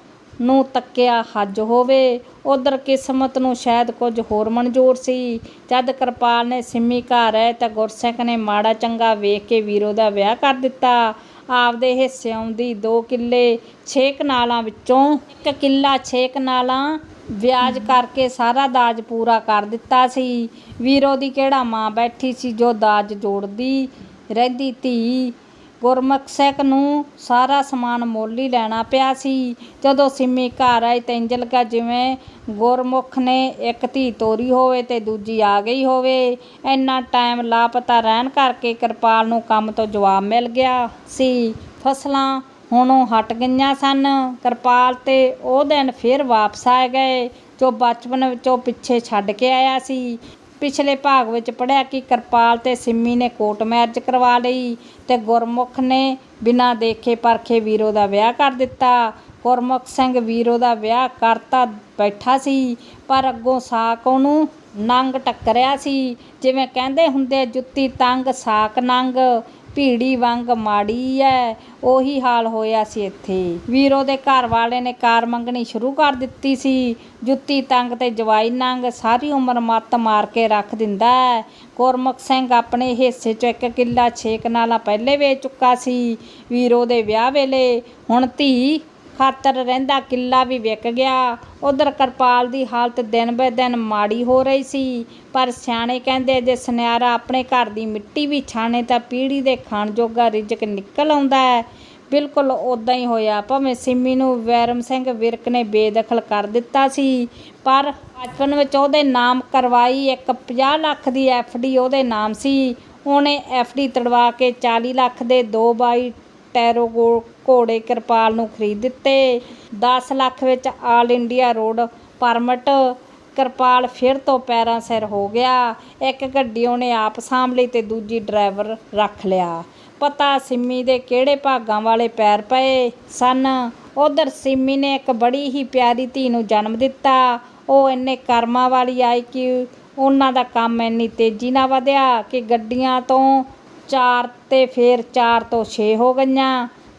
ਨੂੰ ਤੱਕਿਆ ਹੱਜ ਹੋਵੇ। ਉਧਰ ਕਿਸਮਤ ਨੂੰ ਸ਼ਾਇਦ ਕੁਝ ਹੋਰ ਮਨਜ਼ੂਰ ਸੀ। ਜਦ ਕਿਰਪਾਲ ਨੇ ਸਿੰਮੀ ਘਰ ਆਏ ਤਾਂ ਗੁਰਸਿੱਖ ਨੇ ਮਾੜਾ ਚੰਗਾ ਵੇਖ ਕੇ ਵੀਰੋ ਦਾ ਵਿਆਹ ਕਰ ਦਿੱਤਾ। ਆਪਦੇ ਹਿੱਸੇ ਆਉਂਦੀ 2 ਕਿੱਲੇ 6 ਕਨਾਲਾਂ ਵਿੱਚੋਂ ਇੱਕ ਕਿੱਲਾ 6 ਕਨਾਲਾਂ ਵਿਆਜ ਕਰਕੇ ਸਾਰਾ ਦਾਜ ਪੂਰਾ ਕਰ ਦਿੱਤਾ ਸੀ। ਵੀਰੋ ਦੀ ਕਿਹੜਾ ਮਾਂ ਬੈਠੀ ਸੀ ਜੋ ਦਾਜ ਜੋੜਦੀ ਰਹਿੰਦੀ ਧੀ? ਗੁਰਮੁਖ ਸਿੰਘ ਨੂੰ ਸਾਰਾ ਸਮਾਨ ਮੁੱਲ ਹੀ ਲੈਣਾ ਪਿਆ ਸੀ। ਜਦੋਂ ਸਿੰਮੀ ਘਰ ਆਈ ਤਾਂ ਇੰਜ ਲੱਗਾ ਜਿਵੇਂ ਗੁਰਮੁਖ ਨੇ ਇੱਕ ਧੀ ਤੋਰੀ ਹੋਵੇ ਤੇ ਦੂਜੀ ਆ ਗਈ ਹੋਵੇ। ਇੰਨਾ ਟਾਈਮ ਲਾਪਤਾ ਰਹਿਣ ਕਰਕੇ ਕਿਰਪਾਲ ਨੂੰ ਕੰਮ ਤੋਂ ਜਵਾਬ ਮਿਲ ਗਿਆ ਸੀ। ਫਸਲਾਂ ਹੁਣ ਉਹ ਹਟ ਗਈਆਂ ਸਨ। ਕਿਰਪਾਲ ਤੇ ਉਹ ਦਿਨ ਫਿਰ ਵਾਪਸ ਆ ਗਏ, ਜੋ ਬਚਪਨ ਵਿੱਚੋਂ ਪਿੱਛੇ ਛੱਡ ਕੇ ਆਇਆ ਸੀ। ਪਿਛਲੇ ਭਾਗ ਵਿੱਚ ਪੜ੍ਹਿਆ ਕਿ ਕਿਰਪਾਲ ਤੇ ਸਿੰਮੀ ਨੇ ਕੋਰਟ ਮੈਰਿਜ ਕਰਵਾ ਲਈ ਤੇ ਗੁਰਮੁਖ ਨੇ ਬਿਨਾਂ ਦੇਖੇ ਪਰਖੇ ਵੀਰੋ ਦਾ ਵਿਆਹ ਕਰ ਦਿੱਤਾ। ਗੁਰਮੁਖ ਸਿੰਘ ਵੀਰੋ ਦਾ ਵਿਆਹ ਕਰਤਾ ਬੈਠਾ ਸੀ, ਪਰ ਅੱਗੋਂ ਸਾਕ ਉਹਨੂੰ ਨੰਗ ਟੱਕਰਿਆ ਸੀ। ਜਿਵੇਂ ਕਹਿੰਦੇ ਹੁੰਦੇ ਜੁੱਤੀ ਤੰਗ, ਸਾਕ ਨੰਗ। ਭੀੜੀ ਵਾਂਗ ਮਾੜੀ ਐ, ਉਹੀ ਹਾਲ ਹੋਇਆ ਸੀ ਇੱਥੇ। ਵੀਰੋ ਦੇ ਘਰ ਵਾਲੇ ਨੇ ਕਾਰ ਮੰਗਣੀ ਸ਼ੁਰੂ ਕਰ ਦਿੱਤੀ ਸੀ। ਜੁੱਤੀ ਤੰਗ ਤੇ ਜਵਾਈ ਨੰਗ ਸਾਰੀ ਉਮਰ ਮੱਤ ਮਾਰ ਕੇ ਰੱਖ ਦਿੰਦਾ ਹੈ ਗੁਰਮੁਖ ਸਿੰਘ ਆਪਣੇ ਹਿੱਸੇ 'ਚ ਇੱਕ ਕਿੱਲਾ ਛੇਕ ਨਾਲਾ ਪਹਿਲੇ ਵੇਚ ਚੁੱਕਾ ਸੀ। ਵੀਰੋ ਦੇ ਵਿਆਹ ਵੇਲੇ ਹੁਣ ਧੀ ਖਾਤਰ ਰਹਿੰਦਾ ਕਿੱਲਾ ਵੀ ਵਿਕ ਗਿਆ। ਉਧਰ ਕਿਰਪਾਲ ਦੀ ਹਾਲਤ ਦਿਨ ਬੇ ਦਿਨ ਮਾੜੀ ਹੋ ਰਹੀ ਸੀ। ਪਰ ਸਿਆਣੇ ਕਹਿੰਦੇ ਜੇ ਸੁਨਿਆਰਾ ਆਪਣੇ ਘਰ ਦੀ ਮਿੱਟੀ ਵੀ ਛਾਣੇ ਤਾਂ ਪੀੜੀ ਦੇ ਖਾਣ ਜੋਗਾ ਰਿਜਕ ਨਿਕਲ ਆਉਂਦਾ ਹੈ। ਬਿਲਕੁਲ ਉਦਾਂ ਹੀ ਹੋਇਆ। ਭਾਵੇਂ ਸਿੰਮੀ ਨੂੰ ਵੈਰਮ ਸਿੰਘ ਵਿਰਕ ਨੇ ਬੇਦਖਲ ਕਰ ਦਿੱਤਾ ਸੀ, ਪਰ ਬਚਪਨ ਵਿੱਚ ਉਹਦੇ ਨਾਮ ਕਰਵਾਈ ਇੱਕ 50 ਲੱਖ ਦੀ ਡੀ ਉਹਦੇ ਨਾਮ ਸੀ। ਉਹਨੇ ਡੀ ਤੜਵਾ ਕੇ 40 ਲੱਖ ਦੇ ਦੋ ਬਾਈ ਟੈਰੋਗੋ ਘੋੜੇ ਕਿਰਪਾਲ ਨੂੰ ਖਰੀਦ ਦਿੱਤੇ। 10 ਲੱਖ ਵਿੱਚ all India road permit Kirpal ਫਿਰ ਤੋਂ ਪੈਰਾਂ ਸਿਰ ਹੋ ਗਿਆ। ਇੱਕ ਗੱਡੀ ਉਹਨੇ ਆਪ ਸਾਂਭ ਲਈ ਤੇ ਦੂਜੀ ਡਰਾਈਵਰ ਰੱਖ ਲਿਆ। ਪਤਾ ਸਿੰਮੀ ਦੇ ਕਿਹੜੇ ਭਾਗਾਂ ਵਾਲੇ ਪੈਰ ਪਏ ਸਨ। ਉਧਰ ਸਿੰਮੀ ਨੇ ਇੱਕ ਬੜੀ ਹੀ ਪਿਆਰੀ ਧੀ ਨੂੰ ਜਨਮ ਦਿੱਤਾ। ਉਹ ਇੰਨੇ ਕਰਮਾਂ ਵਾਲੀ ਆਈ ਕਿ ਉਹਨਾਂ ਦਾ ਕੰਮ ਇੰਨੀ ਤੇਜ਼ੀ ਨਾਲ ਵਧਿਆ ਕਿ ਗੱਡੀਆਂ ਤੋਂ ਚਾਰ ਤੇ ਫਿਰ ਚਾਰ ਤੋਂ 6 ਹੋ ਗਈਆਂ।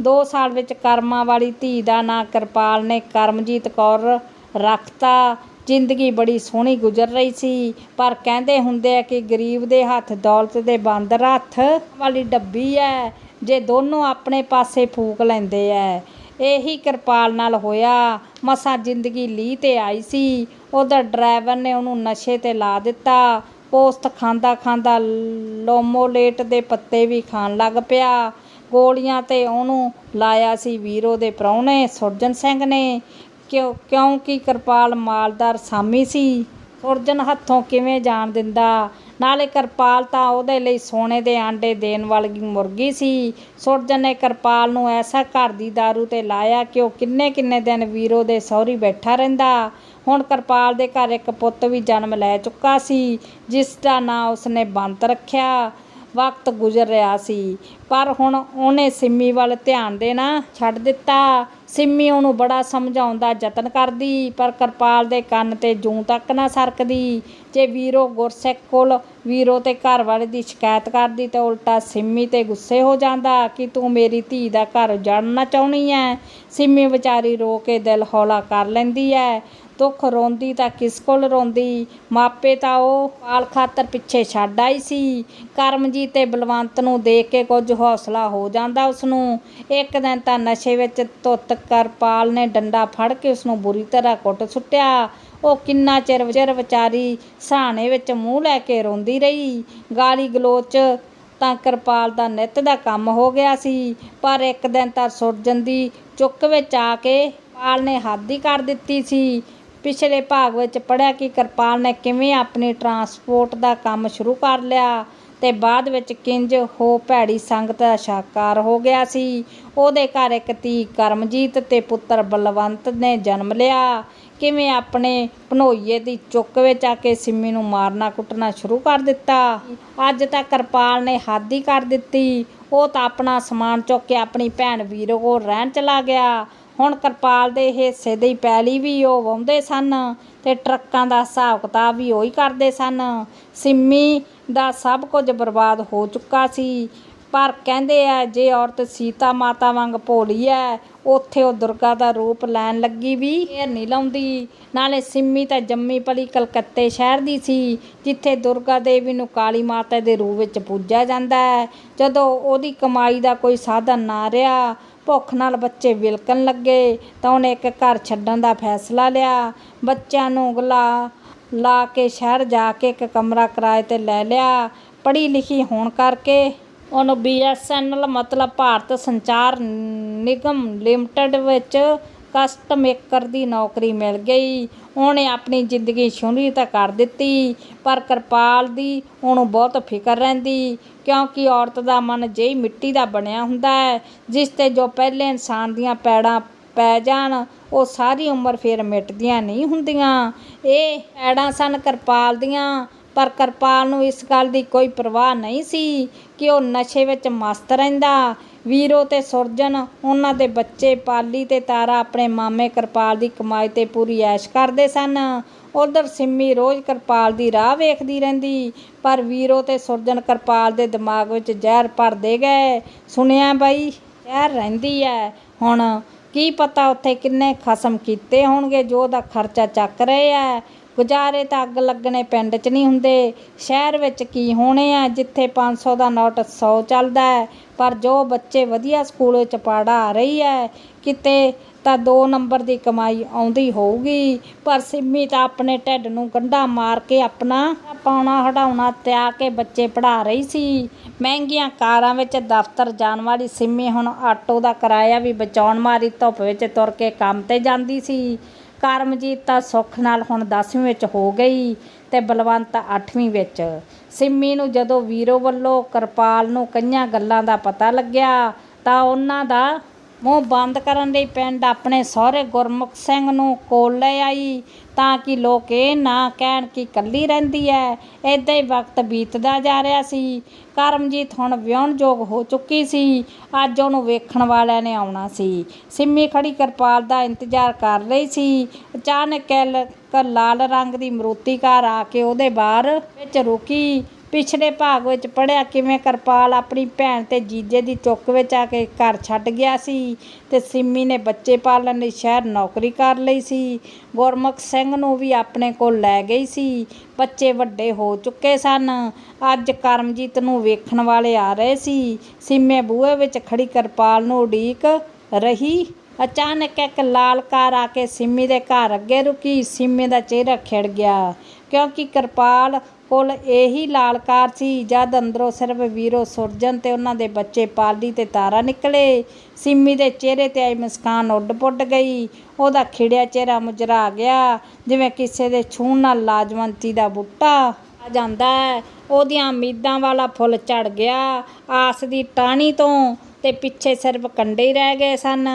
2 ਸਾਲ ਵਿੱਚ ਕਰਮਾਂ ਵਾਲੀ ਧੀ ਦਾ ਨਾਂ ਕਿਰਪਾਲ ਨੇ ਕਰਮਜੀਤ ਕੌਰ ਰੱਖਤਾ। ਜ਼ਿੰਦਗੀ ਬੜੀ ਸੋਹਣੀ ਗੁਜ਼ਰ ਰਹੀ ਸੀ, ਪਰ ਕਹਿੰਦੇ ਹੁੰਦੇ ਆ ਕਿ ਗਰੀਬ ਦੇ ਹੱਥ ਦੌਲਤ ਦੇ ਬਾਂਦਰ ਹੱਥ ਵਾਲੀ ਡੱਬੀ ਐ, ਜੇ ਦੋਨੋਂ ਆਪਣੇ ਪਾਸੇ ਫੂਕ ਲੈਂਦੇ ਐ। ਇਹੀ ਕਿਰਪਾਲ ਨਾਲ ਹੋਇਆ। ਮਸਾਂ ਜ਼ਿੰਦਗੀ ਲੀਹ ਤੇ ਆਈ ਸੀ। ਉਹਦਾ ਡਰਾਈਵਰ ਨੇ ਉਹਨੂੰ ਨਸ਼ੇ ਤੇ ਲਾ ਦਿੱਤਾ। ਪੋਸਤ ਖਾਂਦਾ ਖਾਂਦਾ ਲੋਮੋਲੇਟ ਦੇ ਪੱਤੇ ਵੀ ਖਾਣ ਲੱਗ ਪਿਆ। ਗੋਲੀਆਂ ਤੇ ਉਹਨੂੰ ਲਾਇਆ ਸੀ ਵੀਰੋ ਦੇ ਪ੍ਰਾਹੁਣੇ ਸੁਰਜਨ ਸਿੰਘ ਨੇ। ਕਿਉਂ, ਕਿਉਂਕਿ ਕਿਰਪਾਲ ਮਾਲਦਾਰ ਸਾਮੀ ਸੀ। ਸੁਰਜਨ ਹੱਥੋਂ ਕਿਵੇਂ ਜਾਣ ਦਿੰਦਾ? ਨਾਲੇ ਕਿਰਪਾਲ ਤਾਂ ਉਹਦੇ ਲਈ ਸੋਨੇ ਦੇ ਆਂਡੇ ਦੇਣ ਵਾਲੀ ਮੁਰਗੀ ਸੀ। ਸੁਰਜਨ ਨੇ ਕਿਰਪਾਲ ਨੂੰ ਐਸਾ ਘਰ ਦੀ दारू ਤੇ ਲਾਇਆ ਕਿ ਉਹ ਕਿੰਨੇ ਕਿੰਨੇ ਦਿਨ ਵੀਰੋ ਦੇ ਸਹੁਰੀ ਬੈਠਾ ਰਹਿੰਦਾ। ਹੁਣ ਕਿਰਪਾਲ ਦੇ ਘਰ ਇੱਕ ਪੁੱਤ ਵੀ ਜਨਮ ਲੈ ਚੁੱਕਾ ਸੀ ਜਿਸ ਦਾ ਨਾਂ ਉਸਨੇ ਬੰਤ ਰੱਖਿਆ। ਵਕਤ ਗੁਜ਼ਰ ਰਿਹਾ ਸੀ। ਪਰ ਹੁਣ ਉਹਨੇ ਸਿੰਮੀ ਵੱਲ ਧਿਆਨ ਦੇਣਾ ਛੱਡ ਦਿੱਤਾ। ਸਿੰਮੀ ਉਹਨੂੰ ਬੜਾ ਸਮਝਾਉਣ ਦਾ ਯਤਨ ਕਰਦੀ, ਪਰ ਕਿਰਪਾਲ ਦੇ ਕੰਨ ਤੇ ਜੂੰ ਤੱਕ ਨਾ ਸਰਕਦੀ। ਜੇ ਵੀਰੋ ਗੁਰਸਿੱਖ ਕੋਲ ਵੀਰੋ ਤੇ ਘਰ ਵਾਲੇ ਦੀ ਸ਼ਿਕਾਇਤ ਕਰਦੀ ਤਾਂ ਉਲਟਾ ਸਿੰਮੀ ਤੇ ਗੁੱਸੇ ਹੋ ਜਾਂਦਾ ਕਿ ਤੂੰ ਮੇਰੀ ਧੀ ਦਾ ਘਰ ਉਜਾੜਨਾ ਚਾਹੁੰਦੀ ਐ। ਸਿੰਮੀ ਵਿਚਾਰੀ ਰੋ ਕੇ ਦਿਲ ਹੌਲਾ ਕਰ ਲੈਂਦੀ ਐ। ਦੁੱਖ ਰੋਂਦੀ ਤਾਂ ਕਿਸ ਕੋਲ ਰੋਂਦੀ? ਮਾਪੇ ਤਾਂ ਉਹ ਪਾਲ ਖਾਤਰ ਪਿੱਛੇ ਛੱਡ ਆਈ ਸੀ। ਕਰਮਜੀਤ ਤੇ ਬਲਵੰਤ ਨੂੰ ਦੇਖ ਕੇ ਕੁਝ ਹੌਸਲਾ ਹੋ ਜਾਂਦਾ ਉਸ ਨੂੰ ਇੱਕ ਦਿਨ ਤਾਂ ਨਸ਼ੇ ਵਿੱਚ ਧੁੱਤ ਕਰਪਾਲ ਨੇ ਡੰਡਾ ਫੜ ਕੇ ਉਸ ਨੂੰ ਬੁਰੀ ਤਰ੍ਹਾਂ ਕੁੱਟ ਸੁੱਟਿਆ। ਉਹ ਕਿੰਨਾ ਚਿਰ ਵਿਚਾਰ ਵਿਚਾਰੀ ਸਹਾਣੇ ਵਿੱਚ ਮੂੰਹ ਲੈ ਕੇ ਰੋਂਦੀ ਰਹੀ। ਗਾਲੀ ਗਲੋਚ ਤਾਂ ਕਿਰਪਾਲ ਦਾ ਨਿੱਤ ਦਾ ਕੰਮ ਹੋ ਗਿਆ ਸੀ। ਪਰ ਇੱਕ ਦਿਨ ਤਾਂ ਸੁਰਜਨ ਦੀ ਚੁੱਕ ਵਿੱਚ ਆ ਕੇ ਪਾਲ ਨੇ ਹੱਦ ਹੀ ਕਰ ਦਿੱਤੀ ਸੀ। ਪਿਛਲੇ ਭਾਗ ਵਿੱਚ ਪੜਿਆ ਕਿ ਕਿਰਪਾਲ ਨੇ ਕਿਵੇਂ ਆਪਣੀ ਟਰਾਂਸਪੋਰਟ ਦਾ ਕੰਮ ਸ਼ੁਰੂ ਕਰ ਲਿਆ ਤੇ ਬਾਅਦ ਵਿੱਚ ਕਿੰਜ ਹੋ ਭੈੜੀ ਸੰਗਤ ਦਾ ਸ਼ਾਕਾਰ ਹੋ ਗਿਆ ਸੀ। ਉਹਦੇ ਘਰ ਇੱਕ ਧੀ ਕਰਮਜੀਤ ਤੇ ਪੁੱਤਰ ਬਲਵੰਤ ਨੇ ਜਨਮ ਲਿਆ। ਕਿਵੇਂ ਆਪਣੇ ਭਨੋਈਏ ਦੀ ਚੁੱਕ ਵਿੱਚ ਆ ਕੇ ਸਿੰਮੀ ਨੂੰ ਮਾਰਨਾ ਕੁੱਟਣਾ ਸ਼ੁਰੂ ਕਰ ਦਿੱਤਾ। ਅੱਜ ਤਾਂ ਕਿਰਪਾਲ ਨੇ ਹੱਦ ਹੀ ਕਰ ਦਿੱਤੀ। ਉਹ ਤਾਂ ਆਪਣਾ ਸਮਾਨ ਚੁੱਕ ਕੇ ਆਪਣੀ ਭੈਣ ਵੀਰੋ ਕੋਲ ਰਹਿਣ ਚਲਾ ਗਿਆ। ਹੁਣ ਕਿਰਪਾਲ ਦੇ ਹਿੱਸੇ ਦੀ ਪੈਲੀ ਵੀ ਉਹ ਵਾਹੁੰਦੇ ਸਨ ਤੇ ਟਰੱਕਾਂ ਦਾ ਹਿਸਾਬ ਕਿਤਾਬ ਵੀ ਉਹੀ ਕਰਦੇ ਸਨ। ਸਿੰਮੀ ਦਾ ਸਭ ਕੁਝ ਬਰਬਾਦ ਹੋ ਚੁੱਕਾ ਸੀ। ਪਰ ਕਹਿੰਦੇ ਆ, ਜੇ ਔਰਤ ਸੀਤਾ ਮਾਤਾ ਵਾਂਗ ਭੋਲੀ ਐ, ਉੱਥੇ ਉਹ ਦੁਰਗਾ ਦਾ ਰੂਪ ਲੈਣ ਲੱਗੀ ਵੀ ਇਹ ਨਹੀਂ ਲਾਉਂਦੀ। ਨਾਲੇ ਸਿੰਮੀ ਤਾਂ ਜੰਮੀ ਪਲੀ ਕਲਕੱਤੇ ਸ਼ਹਿਰ ਦੀ ਸੀ, ਜਿੱਥੇ ਦੁਰਗਾ ਦੇਵੀ ਨੂੰ ਕਾਲੀ ਮਾਤਾ ਦੇ ਰੂਪ ਵਿੱਚ ਪੂਜਿਆ ਜਾਂਦਾ ਹੈ ਜਦੋਂ ਉਹਦੀ ਕਮਾਈ ਦਾ ਕੋਈ ਸਾਧਨ ਨਾ ਰਿਹਾ ਭੁੱਖ ਨਾਲ ਬੱਚੇ ਵਿਲਕਣ ਲੱਗੇ ਤਾਂ ਉਹਨੇ ਇੱਕ ਘਰ ਛੱਡਣ ਦਾ ਫੈਸਲਾ ਲਿਆ। ਬੱਚਿਆਂ ਨੂੰ ਗਲਾ ਲਾ ਕੇ ਸ਼ਹਿਰ ਜਾ ਕੇ ਇੱਕ ਕਮਰਾ ਕਿਰਾਏ ਤੇ ਲੈ ਲਿਆ। ਪੜ੍ਹੀ ਲਿਖੀ ਹੋਣ ਕਰਕੇ ਉਹਨੂੰ ਬੀਐਸਐਨਐਲ ਮਤਲਬ ਭਾਰਤ ਸੰਚਾਰ ਨਿਗਮ ਲਿਮਟਿਡ ਵਿੱਚ ਕਸਟ ਮੇਕਰ ਦੀ ਨੌਕਰੀ ਮਿਲ ਗਈ। ਉਹਨੇ ਆਪਣੀ ਜ਼ਿੰਦਗੀ ਸ਼ੁਰੂ ਤਾਂ ਕਰ ਦਿੱਤੀ, ਪਰ ਕਿਰਪਾਲ ਦੀ ਉਹਨੂੰ ਬਹੁਤ ਫਿਕਰ ਰਹਿੰਦੀ, ਕਿਉਂਕਿ ਔਰਤ ਦਾ ਮਨ ਜਿਹੀ ਮਿੱਟੀ ਦਾ ਬਣਿਆ ਹੁੰਦਾ ਹੈ, ਜਿਸ ਤੇ ਜੋ ਪਹਿਲੇ ਇਨਸਾਨ ਦੀਆਂ ਪੈੜਾਂ ਪੈ ਜਾਣ, ਉਹ ਸਾਰੀ ਉਮਰ ਫਿਰ ਮਿਟਦੀਆਂ ਨਹੀਂ ਹੁੰਦੀਆਂ। ਇਹ ਐੜਾਂ ਸਨ ਕਿਰਪਾਲ ਦੀਆਂ, ਪਰ ਕਿਰਪਾਲ ਨੂੰ ਇਸ ਗੱਲ ਦੀ ਕੋਈ ਪਰਵਾਹ ਨਹੀਂ ਸੀ ਕਿ ਉਹ ਨਸ਼ੇ ਵਿੱਚ ਮਸਤ ਰਹਿੰਦਾ। ਵੀਰੋ ਤੇ ਸੁਰਜਨ, ਉਹਨਾਂ ਦੇ ਬੱਚੇ ਪਾਲੀ ਤੇ ਤਾਰਾ ਆਪਣੇ ਮਾਮੇ ਕਿਰਪਾਲ ਦੀ ਕਮਾਈ ਤੇ ਪੂਰੀ ਐਸ਼ ਕਰਦੇ ਸਨ। ਉਧਰ ਸਿੰਮੀ ਰੋਜ਼ ਕਿਰਪਾਲ ਦੀ ਰਾਹ ਵੇਖਦੀ ਰਹਿੰਦੀ, ਪਰ ਵੀਰੋ ਤੇ ਸੁਰਜਨ ਕਿਰਪਾਲ ਦੇ ਦਿਮਾਗ ਵਿੱਚ ਜ਼ਹਿਰ ਭਰਦੇ ਗਏ। ਸੁਣਿਆ ਬਈ? ਜ਼ਹਿਰ ਰਹਿੰਦੀ ਐ। ਹੁਣ ਕੀ ਪਤਾ ਉੱਥੇ ਕਿੰਨੇ ਖਸਮ ਕੀਤੇ ਹੋਣਗੇ, ਜੋ ਉਹਦਾ ਖਰਚਾ ਚੱਕ ਰਹੇ ਐ। ਗੁਜ਼ਾਰੇ ਤਾਂ ਅੱਗ ਲੱਗਣੇ ਪਿੰਡ 'ਚ ਨਹੀਂ ਹੁੰਦੇ। ਸ਼ਹਿਰ ਵਿੱਚ ਕੀ ਹੋਣੇ ਆ? ਜਿੱਥੇ 500 ਦਾ ਨੋਟ 100 ਚੱਲਦਾ ਹੈ, ਪਰ ਜੋ ਬੱਚੇ ਵਧੀਆ ਸਕੂਲ ਵਿੱਚ ਪੜਾ ਰਹੀ ਹੈ, ਕਿਤੇ ਤਾਂ 2 ਨੰਬਰ ਦੀ ਕਮਾਈ ਆਉਂਦੀ ਹੋਊਗੀ। ਪਰ ਸਿੰਮੀ ਤਾਂ ਆਪਣੇ ਢਿੱਡ ਨੂੰ ਗੰਢਾ ਮਾਰ ਕੇ ਆਪਣਾ ਪਾਉਣਾ ਹਟਾਉਣਾ ਤਿਆ ਕੇ ਬੱਚੇ ਪੜਾ ਰਹੀ ਸੀ। ਮਹਿੰਗੀਆਂ ਕਾਰਾਂ ਵਿੱਚ ਦਫ਼ਤਰ ਜਾਣ ਵਾਲੀ ਸਿੰਮੀ ਹੁਣ ਆਟੋ ਦਾ ਕਿਰਾਇਆ ਵੀ ਬਚਾਉਣ ਮਾਰੀ ਧੁੱਪ ਵਿੱਚ ਤੁਰ ਕੇ ਕੰਮ ਤੇ ਜਾਂਦੀ ਸੀ। ਕਰਮਜੀਤ ਤਾਂ ਸੁੱਖ ਨਾਲ ਹੁਣ 10ਵੀਂ ਵਿੱਚ ਹੋ ਗਈ ਤੇ ਬਲਵੰਤ 8ਵੀਂ ਵਿੱਚ। ਸਿੰਮੀ ਨੂੰ ਜਦੋਂ ਵੀਰੋ ਵੱਲੋਂ ਕਿਰਪਾਲ ਨੂੰ ਕਈਆਂ ਗੱਲਾਂ ਦਾ ਪਤਾ ਲੱਗਿਆ ਤਾਂ ਉਹਨਾਂ ਦਾ ਮੂੰਹ ਬੰਦ ਕਰਨ ਲਈ ਪਿੰਡ ਆਪਣੇ ਸਹੁਰੇ ਗੁਰਮੁਖ ਸਿੰਘ ਨੂੰ ਕੋਲ ਲੈ ਆਈ ਤਾਂ ਕਿ ਲੋਕ ਇਹ ਨਾ ਕਹਿਣ ਕਿ ਇਕੱਲੀ ਰਹਿੰਦੀ ਹੈ ਇਦਾਂ ਹੀ ਵਕਤ ਬੀਤਦਾ ਜਾ ਰਿਹਾ ਸੀ। ਕਰਮਜੀਤ ਹੁਣ ਵਿਆਹੁਣਯੋਗ ਹੋ ਚੁੱਕੀ ਸੀ। ਅੱਜ ਉਹਨੂੰ ਵੇਖਣ ਵਾਲਿਆਂ ਨੇ ਆਉਣਾ ਸੀ। ਸਿੰਮੀ ਖੜੀ ਕਿਰਪਾਲ ਦਾ ਇੰਤਜ਼ਾਰ ਕਰ ਰਹੀ ਸੀ। ਅਚਾਨਕ ਲਾਲ ਰੰਗ ਦੀ ਮਰੂਤੀ ਕਾਰ ਆ ਕੇ ਉਹਦੇ ਬਾਹਰ ਵਿੱਚ ਰੁਕੀ। ਪਿਛਲੇ ਭਾਗ ਵਿੱਚ ਪੜਿਆ ਕਿਵੇਂ ਕਿਰਪਾਲ ਆਪਣੀ ਭੈਣ ਤੇ ਜੀਜੇ ਦੀ ਚੁੱਕ ਵਿੱਚ ਆ ਕੇ ਘਰ ਛੱਡ ਗਿਆ ਸੀ ਤੇ ਸਿੰਮੀ ਨੇ ਬੱਚੇ ਪਾਲਣ ਲਈ ਸ਼ਹਿਰ ਨੌਕਰੀ ਕਰ ਲਈ ਸੀ। ਗੁਰਮੁਖ ਸਿੰਘ ਨੂੰ ਵੀ ਆਪਣੇ ਕੋਲ ਲੈ ਗਈ ਸੀ। ਬੱਚੇ ਵੱਡੇ ਹੋ ਚੁੱਕੇ ਸਨ। ਅੱਜ ਕਰਮਜੀਤ ਨੂੰ ਵੇਖਣ ਵਾਲੇ ਆ ਰਹੇ ਸੀ। ਸਿੰਮੇ ਬੂਹੇ ਵਿੱਚ ਖੜੀ ਕਿਰਪਾਲ ਨੂੰ ਉਡੀਕ ਰਹੀ। ਅਚਾਨਕ ਇੱਕ ਲਾਲ ਕਾਰ ਆ ਕੇ ਸਿੰਮੀ ਦੇ ਘਰ ਅੱਗੇ ਰੁਕੀ। ਸਿੰਮੀ ਦਾ ਚਿਹਰਾ ਖਿੜ ਗਿਆ। ਕਿਉਂਕਿ ਕਿਰਪਾਲ ਕੋਲ ਇਹੀ ਲਾਲ ਕਾਰ ਸੀ, ਜਦ ਅੰਦਰੋਂ ਸਿਰਫ ਵੀਰੋ ਸੁਰਜਨ ਤੇ ਉਹਨਾਂ ਦੇ ਬੱਚੇ ਪਾਲੀ ਤੇ ਤਾਰਾ ਨਿਕਲੇ। ਸਿੰਮੀ ਦੇ ਚਿਹਰੇ ਤੇ ਆਈ ਮੁਸਕਾਨ ਉੱਡ ਪੁੱਡ ਗਈ। ਉਹਦਾ ਖਿੜਿਆ ਚਿਹਰਾ ਮੁਜਰਾ ਗਿਆ, ਜਿਵੇਂ ਕਿਸੇ ਦੇ ਛੂਹਣ ਨਾਲ ਲਾਜਵੰਤੀ ਦਾ ਬੂਟਾ। ਆ ਜਾਂਦਾ ਹੈ, ਉਹਦੀਆਂ ਉਮੀਦਾਂ ਵਾਲਾ ਫੁੱਲ ਝੜ ਗਿਆ, ਆਸ ਦੀ ਟਾਹਣੀ ਤੋਂ ਤੇ ਪਿੱਛੇ ਸਿਰਫ ਕੰਡੇ ਹੀ ਰਹਿ ਗਏ ਸਨ।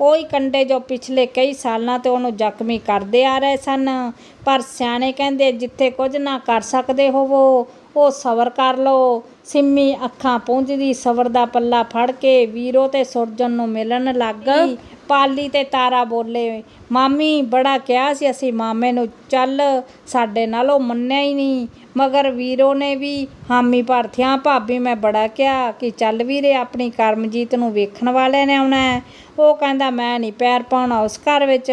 ਉਹੀ ਕੰਡੇ ਜੋ ਪਿਛਲੇ ਕਈ ਸਾਲਾਂ ਤੋਂ ਉਹਨੂੰ ਜ਼ਖਮੀ ਕਰਦੇ ਆ ਰਹੇ ਸਨ। ਪਰ ਸਿਆਣੇ ਕਹਿੰਦੇ, ਜਿੱਥੇ ਕੁਝ ਨਾ ਕਰ ਸਕਦੇ ਹੋਵੋ, ਉਹ ਸਬਰ ਕਰ ਲਓ। ਸਿੰਮੀ ਅੱਖਾਂ ਪੂੰਝਦੀ ਸਬਰ ਦਾ ਪੱਲਾ ਫੜ ਕੇ ਵੀਰੋ ਤੇ ਸੁਰਜਨ ਨੂੰ ਮਿਲਣ ਲੱਗ ਗਈ। ਪਾਲੀ ਤੇ ਤਾਰਾ ਬੋਲੇ, ਮਾਮੀ, ਬੜਾ ਕਿਹਾ ਸੀ ਅਸੀਂ ਮਾਮੇ ਨੂੰ, ਚੱਲ ਸਾਡੇ ਨਾਲ ਉਹ ਮੰਨਿਆ ਹੀ ਨਹੀਂ। ਮਗਰ ਵੀਰੋ ਨੇ ਵੀ ਹਾਮੀ ਭਰਥਿਆਂ ਭਾਬੀ ਮੈਂ ਬੜਾ ਕਿਹਾ ਕਿ ਚੱਲ ਵੀਰੇ, ਆਪਣੀ ਕਰਮਜੀਤ ਨੂੰ ਵੇਖਣ ਵਾਲਿਆਂ ਨੇ ਆਉਣਾ ਉਹ ਕਹਿੰਦਾ, ਮੈਂ ਨਹੀਂ ਪੈਰ ਪਾਉਣਾ ਉਸ ਘਰ ਵਿੱਚ।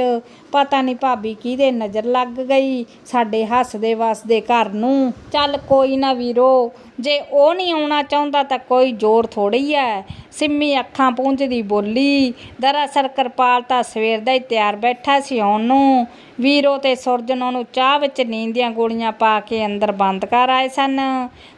ਪਤਾ ਨਹੀਂ ਭਾਬੀ ਕਿਹਦੇ ਨਜ਼ਰ ਲੱਗ ਗਈ ਸਾਡੇ ਹੱਸਦੇ ਵਸਦੇ ਘਰ ਨੂੰ। ਚੱਲ ਕੋਈ ਨਾ ਵੀਰੋ ਜੇ ਉਹ ਨਹੀਂ ਆਉਣਾ ਚਾਹੁੰਦਾ ਤਾਂ ਕੋਈ ਜ਼ੋਰ ਥੋੜ੍ਹੀ ਹੈ। ਸਿੰਮੀ ਅੱਖਾਂ ਪੂੰਝਦੀ ਬੋਲੀ, ਦਰਅਸਲ ਕਿਰਪਾਲ ਤਾਂ ਸਵੇਰ ਦਾ ਹੀ ਤਿਆਰ ਬੈਠਾ ਸੀ ਆਉਣ ਨੂੰ। ਵੀਰੋ ਤੇ ਸੁਰਜਨ ਉਹਨੂੰ ਚਾਹ ਵਿੱਚ ਨੀਂਦ ਦੀਆਂ ਗੋਲੀਆਂ ਪਾ ਕੇ ਅੰਦਰ ਬੰਦ ਕਰ ਆਏ ਸਨ।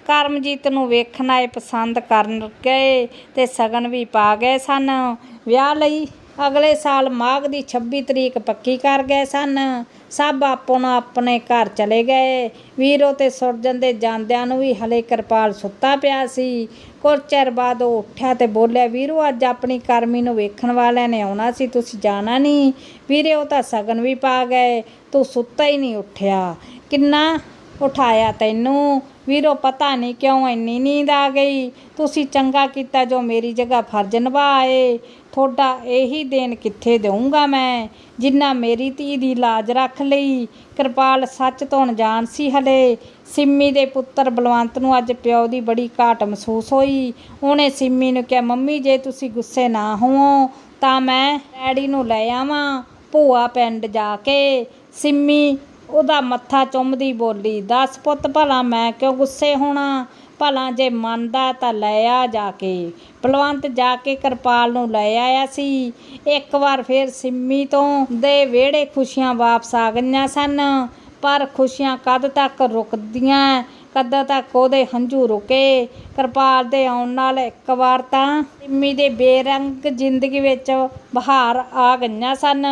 ਕਰਮਜੀਤ ਨੂੰ ਵੇਖਣ ਆਏ ਪਸੰਦ ਕਰਨ ਗਏ ਤੇ ਸਗਨ ਵੀ ਪਾ ਗਏ ਸਨ। ਵਿਆਹ ਲਈ ਅਗਲੇ ਸਾਲ ਮਾਘ ਦੀ 26 ਤਰੀਕ ਪੱਕੀ ਕਰ ਗਏ ਸਨ। ਸਭ ਆਪਣਾ ਆਪਣੇ ਘਰ ਚਲੇ ਗਏ। ਵੀਰੋ ਤੇ ਸੁਰਜਨ ਦੇ ਜਾਂਦਿਆਂ ਨੂੰ ਵੀ ਹਲੇ ਕਿਰਪਾਲ ਸੁੱਤਾ ਪਿਆ ਸੀ। ਕੁਝ ਚਿਰ ਬਾਅਦ ਉਹ ਉੱਠਿਆ ਤੇ ਬੋਲਿਆ, ਵੀਰੋ, ਅੱਜ ਆਪਣੀ ਕਰਮੀ ਨੂੰ ਵੇਖਣ ਵਾਲਿਆਂ ਨੇ ਆਉਣਾ ਸੀ, ਤੁਸੀਂ ਜਾਣਾ ਨਹੀਂ। ਵੀਰੇ, ਉਹ ਤਾਂ ਸਗਨ ਵੀ ਪਾ ਗਏ। ਤੂੰ ਸੁੱਤਾ ਹੀ ਨਹੀਂ ਉੱਠਿਆ। ਕਿੰਨਾ ਉਠਾਇਆ ਤੈਨੂੰ? ਵੀਰੋ, ਪਤਾ ਨਹੀਂ ਕਿਉਂ ਇੰਨੀ ਨੀਂਦ ਆ ਗਈ। ਤੁਸੀਂ ਚੰਗਾ ਕੀਤਾ ਜੋ ਮੇਰੀ ਜਗ੍ਹਾ ਫਰਜ਼ ਨਿਭਾਏ। ਤੁਹਾਡਾ ਇਹੀ ਦੇਣ ਕਿੱਥੇ ਦੇਵਾਂਗਾ ਮੈਂ? ਜਿੰਨਾ ਮੇਰੀ ਧੀ ਦੀ ਲਾਜ ਰੱਖ ਲਈ। ਕਿਰਪਾਲ ਸੱਚ ਤੋਂ ਅਣਜਾਣ ਸੀ ਹਲੇ। ਸਿੰਮੀ ਦੇ ਪੁੱਤਰ ਬਲਵੰਤ ਨੂੰ ਅੱਜ ਪਿਓ ਦੀ ਬੜੀ ਘਾਟ ਮਹਿਸੂਸ ਹੋਈ। ਉਹਨੇ ਸਿੰਮੀ ਨੂੰ ਕਿਹਾ, ਮੰਮੀ, ਜੇ ਤੁਸੀਂ ਗੁੱਸੇ ਨਾ ਹੋਵੋ, ਤਾਂ ਮੈਂ ਡੈਡੀ ਨੂੰ ਲੈ ਆਵਾਂ ਭੂਆ ਪਿੰਡ ਜਾ ਕੇ। ਸਿੰਮੀ ਉਹਦਾ ਮੱਥਾ ਚੁੰਮਦੀ ਬੋਲੀ, ਦੱਸ ਪੁੱਤ, ਭਲਾ ਮੈਂ ਕਿਉਂ ਗੁੱਸੇ ਹੋਣਾ? ਭਲਾ ਜੇ ਮੰਨਦਾ ਤਾਂ ਲੈ ਆ ਜਾ ਕੇ। ਬਲਵੰਤ ਜਾ ਕੇ ਕਿਰਪਾਲ ਨੂੰ ਲੈ ਆਇਆ ਸੀ। ਇੱਕ ਵਾਰ ਫੇਰ ਸਿੰਮੀ ਤੋਂ ਦੇ ਵਿਹੜੇ ਖੁਸ਼ੀਆਂ ਵਾਪਸ ਆ ਗਈਆਂ ਸਨ। ਪਰ ਖੁਸ਼ੀਆਂ ਕਦ ਤੱਕ ਰੁਕਦੀਆਂ? ਕਦੋਂ ਤੱਕ ਉਹਦੇ ਹੰਝੂ ਰੁਕੇ? ਕਿਰਪਾਲ ਦੇ ਆਉਣ ਨਾਲ ਇੱਕ ਵਾਰ ਤਾਂ ਸਿੰਮੀ ਦੇ ਬੇਰੰਗ ਜ਼ਿੰਦਗੀ ਵਿੱਚ ਬਹਾਰ ਆ ਗਈਆਂ ਸਨ।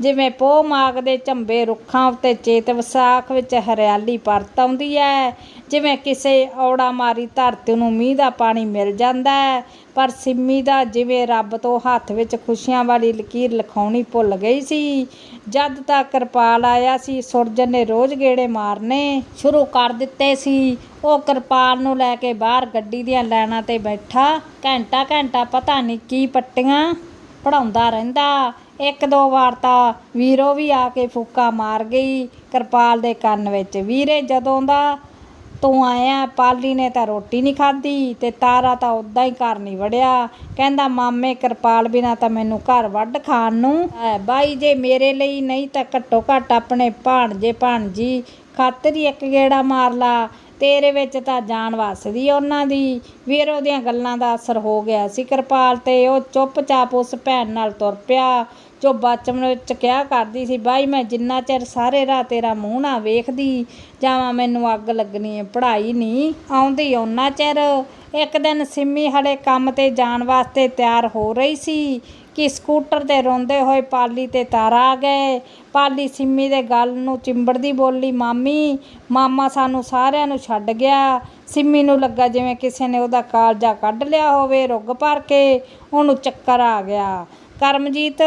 ਜਿਵੇਂ ਪੋਹ ਮਾਗ ਦੇ ਝੰਬੇ ਰੁੱਖਾਂ ਉੱਤੇ ਚੇਤ ਵਿਸਾਖ ਵਿੱਚ ਹਰਿਆਲੀ ਪਰਤ ਆਉਂਦੀ ਹੈ। ਜਿਵੇਂ ਕਿਸੇ ਔੜਾ ਮਾਰੀ ਧਰਤੀ ਨੂੰ ਮੀਂਹ ਦਾ ਪਾਣੀ ਮਿਲ ਜਾਂਦਾ ਹੈ, ਪਰ ਸਿੰਮੀ ਦਾ ਜਿਵੇਂ ਰੱਬ ਤੋਂ ਹੱਥ ਵਿੱਚ ਖੁਸ਼ੀਆਂ ਵਾਲੀ ਲਕੀਰ ਲਿਖਾਉਣੀ ਭੁੱਲ ਗਈ ਸੀ। ਜਦ ਤੱਕ ਕਿਰਪਾਲ ਆਇਆ ਸੀ, ਸੁਰਜਨ ਨੇ ਰੋਜ਼ ਗੇੜੇ ਮਾਰਨੇ ਸ਼ੁਰੂ ਕਰ ਦਿੱਤੇ ਸੀ। ਉਹ ਕਿਰਪਾਲ ਨੂੰ ਲੈ ਕੇ ਬਾਹਰ ਗੱਡੀ ਦੀਆਂ ਲਾਈਨਾਂ ਤੇ ਬੈਠਾ। ਘੰਟਾ ਘੰਟਾ ਪਤਾ ਨਹੀਂ ਕੀ ਪੱਟੀਆਂ ਪੜਾਉਂਦਾ ਰਹਿੰਦਾ। ਇੱਕ ਦੋ ਵਾਰ ਤਾਂ ਵੀਰੋ ਵੀ ਆ ਕੇ ਫੂਕਾ ਮਾਰ ਗਈ। ਕਿਰਪਾਲ ਦੇ ਕੰਨ ਵਿੱਚ, ਵੀਰੇ, ਜਦੋਂ ਦਾ ਤੂੰ ਆਇਆ ਪਾਲੀ ਨੇ ਤਾਂ ਰੋਟੀ ਨਹੀਂ ਖਾਧੀ ਤੇ ਤਾਰਾ ਤਾਂ ਉਦਾਂ ਹੀ ਘਰ ਨਹੀਂ ਵੜਿਆ ਕਹਿੰਦਾ, ਮਾਮੇ, ਕਿਰਪਾਲ ਬਿਨਾ ਤਾਂ ਮੈਨੂੰ ਘਰ ਵੱਢ ਖਾਣ ਨੂੰ। ਐ ਬਾਈ, ਜੇ ਮੇਰੇ ਲਈ ਨਹੀਂ ਤਾਂ ਘੱਟੋ ਘੱਟ ਆਪਣੇ ਭਾਣਜੇ, ਭਾਣਜੀ, ਖਾਤਰ ਹੀ ਇੱਕ ਗੇੜਾ ਮਾਰ ਲਾ। ਤੇਰੇ ਵਿੱਚ ਤਾਂ ਜਾਨ ਵਸਦੀ ਉਹਨਾਂ ਦੀ। ਵੀਰ ਉਹਦੀਆਂ ਗੱਲਾਂ ਦਾ ਅਸਰ ਹੋ ਗਿਆ ਸੀ ਕਿਰਪਾਲ ਤੇ। ਉਹ ਚੁੱਪਚਾਪ ਉਸ ਭੈਣ ਨਾਲ ਤੁਰ ਪਿਆ। ਜੋ ਬਚਪਨ ਵਿੱਚ ਕਿਹਾ ਕਰਦੀ ਸੀ, ਬਾਈ ਮੈਂ ਜਿੰਨਾ ਚਿਰ ਸਾਰੇ ਰਾਹ ਤੇਰਾ ਮੂੰਹ ਨਾ ਵੇਖਦੀ, ਜਾਵਾਂ ਮੈਨੂੰ ਅੱਗ ਲੱਗਣੀ ਹੈ ਪੜ੍ਹਾਈ ਨਹੀਂ ਆਉਂਦੀ ਓਨਾ ਚਿਰ। ਇੱਕ ਦਿਨ ਸਿੰਮੀ ਹਲੇ ਕੰਮ ਤੇ ਜਾਣ ਵਾਸਤੇ ਤਿਆਰ ਹੋ ਰਹੀ ਸੀ ਕਿ ਸਕੂਟਰ ਤੇ ਰੋਂਦੇ ਹੋਏ ਪਾਲੀ ਤੇ ਤਾਰਾ ਆ ਗਏ। ਪਾਲੀ ਸਿੰਮੀ ਦੇ ਗੱਲ ਨੂੰ ਚਿੰਬੜਦੀ ਬੋਲੀ, ਮਾਮੀ, ਮਾਮਾ ਸਾਨੂੰ ਸਾਰਿਆਂ ਨੂੰ ਛੱਡ ਗਿਆ। ਸਿੰਮੀ ਨੂੰ ਲੱਗਾ ਜਿਵੇਂ ਕਿਸੇ ਨੇ ਉਹਦਾ ਕਾਲਜਾ ਕੱਢ ਲਿਆ ਹੋਵੇ ਰੁੱਗ ਭਰ ਕੇ, ਉਹਨੂੰ ਚੱਕਰ ਆ ਗਿਆ। ਕਰਮਜੀਤ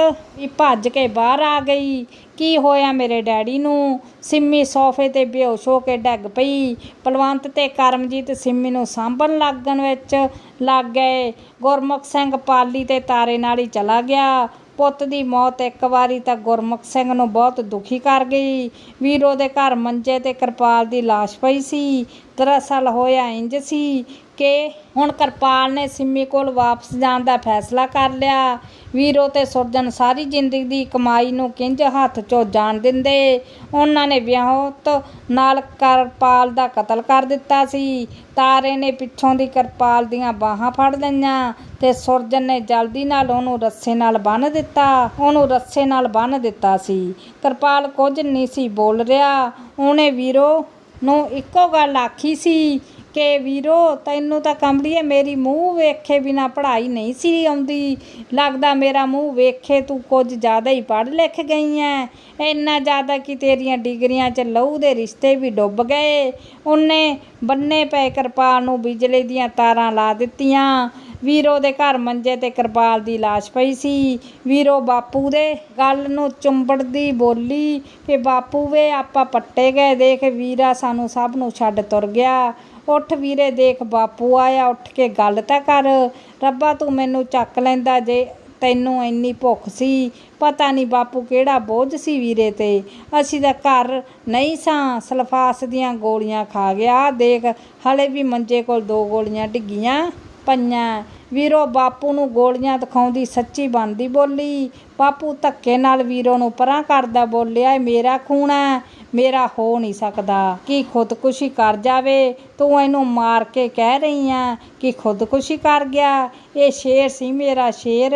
ਭੱਜ ਕੇ ਬਾਹਰ ਆ ਗਈ। ਕੀ ਹੋਇਆ ਮੇਰੇ ਡੈਡੀ ਨੂੰ? ਸਿੰਮੀ ਸੋਫੇ ਤੇ ਬੇਹੋਸ਼ ਹੋ ਕੇ ਡੱਗ ਪਈ। ਪਲਵੰਤ ਤੇ ਕਰਮਜੀਤ ਸਿੰਮੀ ਨੂੰ ਸਾਂਭਣ ਲੱਗਣ ਵਿੱਚ ਲੱਗ ਗਏ। ਗੁਰਮੁਖ ਸਿੰਘ ਪਾਲੀ ਤੇ ਤਾਰੇ ਨਾਲ ਹੀ ਚਲਾ ਗਿਆ। ਪੁੱਤ ਦੀ ਮੌਤ ਇੱਕ ਵਾਰੀ ਤਾਂ ਗੁਰਮੁਖ ਸਿੰਘ ਨੂੰ ਬਹੁਤ ਦੁਖੀ ਕਰ ਗਈ। ਵੀਰੋ ਦੇ ਘਰ ਮੰਜੇ ਤੇ ਕਿਰਪਾਲ ਦੀ ਲਾਸ਼ ਪਈ ਸੀ। ਦਰਅਸਲ ਹੋਇਆ ਇੰਜ ਸੀ ਕਿ ਹੁਣ ਕਿਰਪਾਲ ਨੇ ਸਿੰਮੀ ਕੋਲ ਵਾਪਸ ਜਾਣ ਦਾ ਫੈਸਲਾ ਕਰ ਲਿਆ। ਵੀਰੋ ਤੇ ਸੁਰਜਨ ਸਾਰੀ ਜ਼ਿੰਦਗੀ ਦੀ ਕਮਾਈ ਨੂੰ ਕਿੰਜ ਹੱਥ ਚੋਂ ਜਾਣ ਦਿੰਦੇ। ਉਹਨਾਂ ਨੇ ਵਿਆਹਤ ਨਾਲ ਕਿਰਪਾਲ ਦਾ ਕਤਲ ਕਰ ਦਿੱਤਾ ਸੀ। ਤਾਰੇ ਨੇ ਪਿੱਛੋਂ ਦੀ ਕਿਰਪਾਲ ਦੀਆਂ ਬਾਹਾਂ ਫੜ ਲਈਆਂ ਤੇ ਸੁਰਜਨ ਨੇ ਜਲਦੀ ਨਾਲ ਉਹਨੂੰ ਰੱਸੇ ਨਾਲ ਬੰਨ੍ਹ ਦਿੱਤਾ। ਉਹਨੂੰ ਰੱਸੇ ਨਾਲ ਬੰਨ੍ਹ ਦਿੱਤਾ ਸੀ। ਕਿਰਪਾਲ ਕੁਝ ਨਹੀਂ ਸੀ ਬੋਲ ਰਿਹਾ। ਉਹਨੇ ਵੀਰੋ ਨੂੰ ਇੱਕੋ ਗੱਲ ਆਖੀ ਸੀ ਕਿ ਵੀਰੋ, ਤੈਨੂੰ ਤਾਂ ਕੰਬਲੀਏ, ਮੇਰੀ ਮੂੰਹ ਵੇਖੇ ਬਿਨਾ ਪੜ੍ਹਾਈ ਨਹੀਂ ਸੀ ਆਉਂਦੀ। ਲੱਗਦਾ ਮੇਰਾ ਮੂੰਹ ਵੇਖੇ ਤੂੰ ਕੁਝ ਜ਼ਿਆਦਾ ਹੀ ਪੜ੍ਹ ਲਿਖ ਗਈ ਐ। ਇੰਨਾ ਜ਼ਿਆਦਾ ਕਿ ਤੇਰੀਆਂ ਡਿਗਰੀਆਂ 'ਚ ਲਹੂ ਦੇ ਰਿਸ਼ਤੇ ਵੀ ਡੁੱਬ ਗਏ। ਉਹਨੇ ਬੰਨੇ ਪਏ ਕਿਰਪਾਲ ਨੂੰ ਬਿਜਲੀ ਦੀਆਂ ਤਾਰਾਂ ਲਾ ਦਿੱਤੀਆਂ। ਵੀਰੋ ਦੇ ਘਰ ਮੰਜੇ ਤੇ ਕਿਰਪਾਲ ਦੀ ਲਾਸ਼ ਪਈ ਸੀ। ਵੀਰੋ ਬਾਪੂ ਦੇ ਗੱਲ ਨੂੰ ਚੁੰਬੜਦੀ ਬੋਲੀ ਕਿ ਬਾਪੂ ਵੇ, ਆਪਾਂ ਪੱਟੇ ਗਏ, ਦੇਖ ਵੀਰਾ ਸਾਨੂੰ ਸਭ ਨੂੰ ਛੱਡ ਤੁਰ ਗਿਆ। ਉੱਠ ਵੀਰੇ ਦੇਖ ਬਾਪੂ ਆਇਆ, ਉੱਠ ਕੇ ਗੱਲ ਤਾਂ ਕਰ। ਰੱਬਾ ਤੂੰ ਮੈਨੂੰ ਚੱਕ ਲੈਂਦਾ ਜੇ ਤੈਨੂੰ ਇੰਨੀ ਭੁੱਖ ਸੀ। ਪਤਾ ਨਹੀਂ ਬਾਪੂ ਕਿਹੜਾ ਬੋਝ ਸੀ ਵੀਰੇ ਤੇ। ਅਸੀਂ ਤਾਂ ਘਰ ਨਹੀਂ ਸਾਂ, ਸਲਫਾਸ ਦੀਆਂ ਗੋਲੀਆਂ ਖਾ ਗਿਆ। ਦੇਖ, ਹਲੇ ਵੀ ਮੰਜੇ ਕੋਲ ਦੋ ਗੋਲੀਆਂ ਡਿੱਗੀਆਂ ਪਈਆਂ। ਵੀਰੋ, ਬਾਪੂ ਨੂੰ ਗੋਲੀਆਂ ਦਿਖਾਉਂਦੀ ਸੱਚੀ ਬਣਦੀ ਬੋਲੀ। ਬਾਪੂ ਧੱਕੇ ਨਾਲ ਵੀਰੋ ਨੂੰ ਪਰਾਂ ਕਰਦਾ ਬੋਲਿਆ, ਇਹ ਮੇਰਾ ਖੂਨ ਹੈ ਮੇਰਾ ਹੋ ਨਹੀਂ ਸਕਦਾ ਕਿ ਖੁਦਕੁਸ਼ੀ ਕਰ ਜਾਵੇ। ਤੂੰ ਇਹਨੂੰ ਮਾਰ ਕੇ ਕਹਿ ਰਹੀ ਆ ਕਿ ਖੁਦਕੁਸ਼ੀ ਕਰ ਗਿਆ। ਇਹ ਸ਼ੇਰ ਸੀ ਮੇਰਾ ਸ਼ੇਰ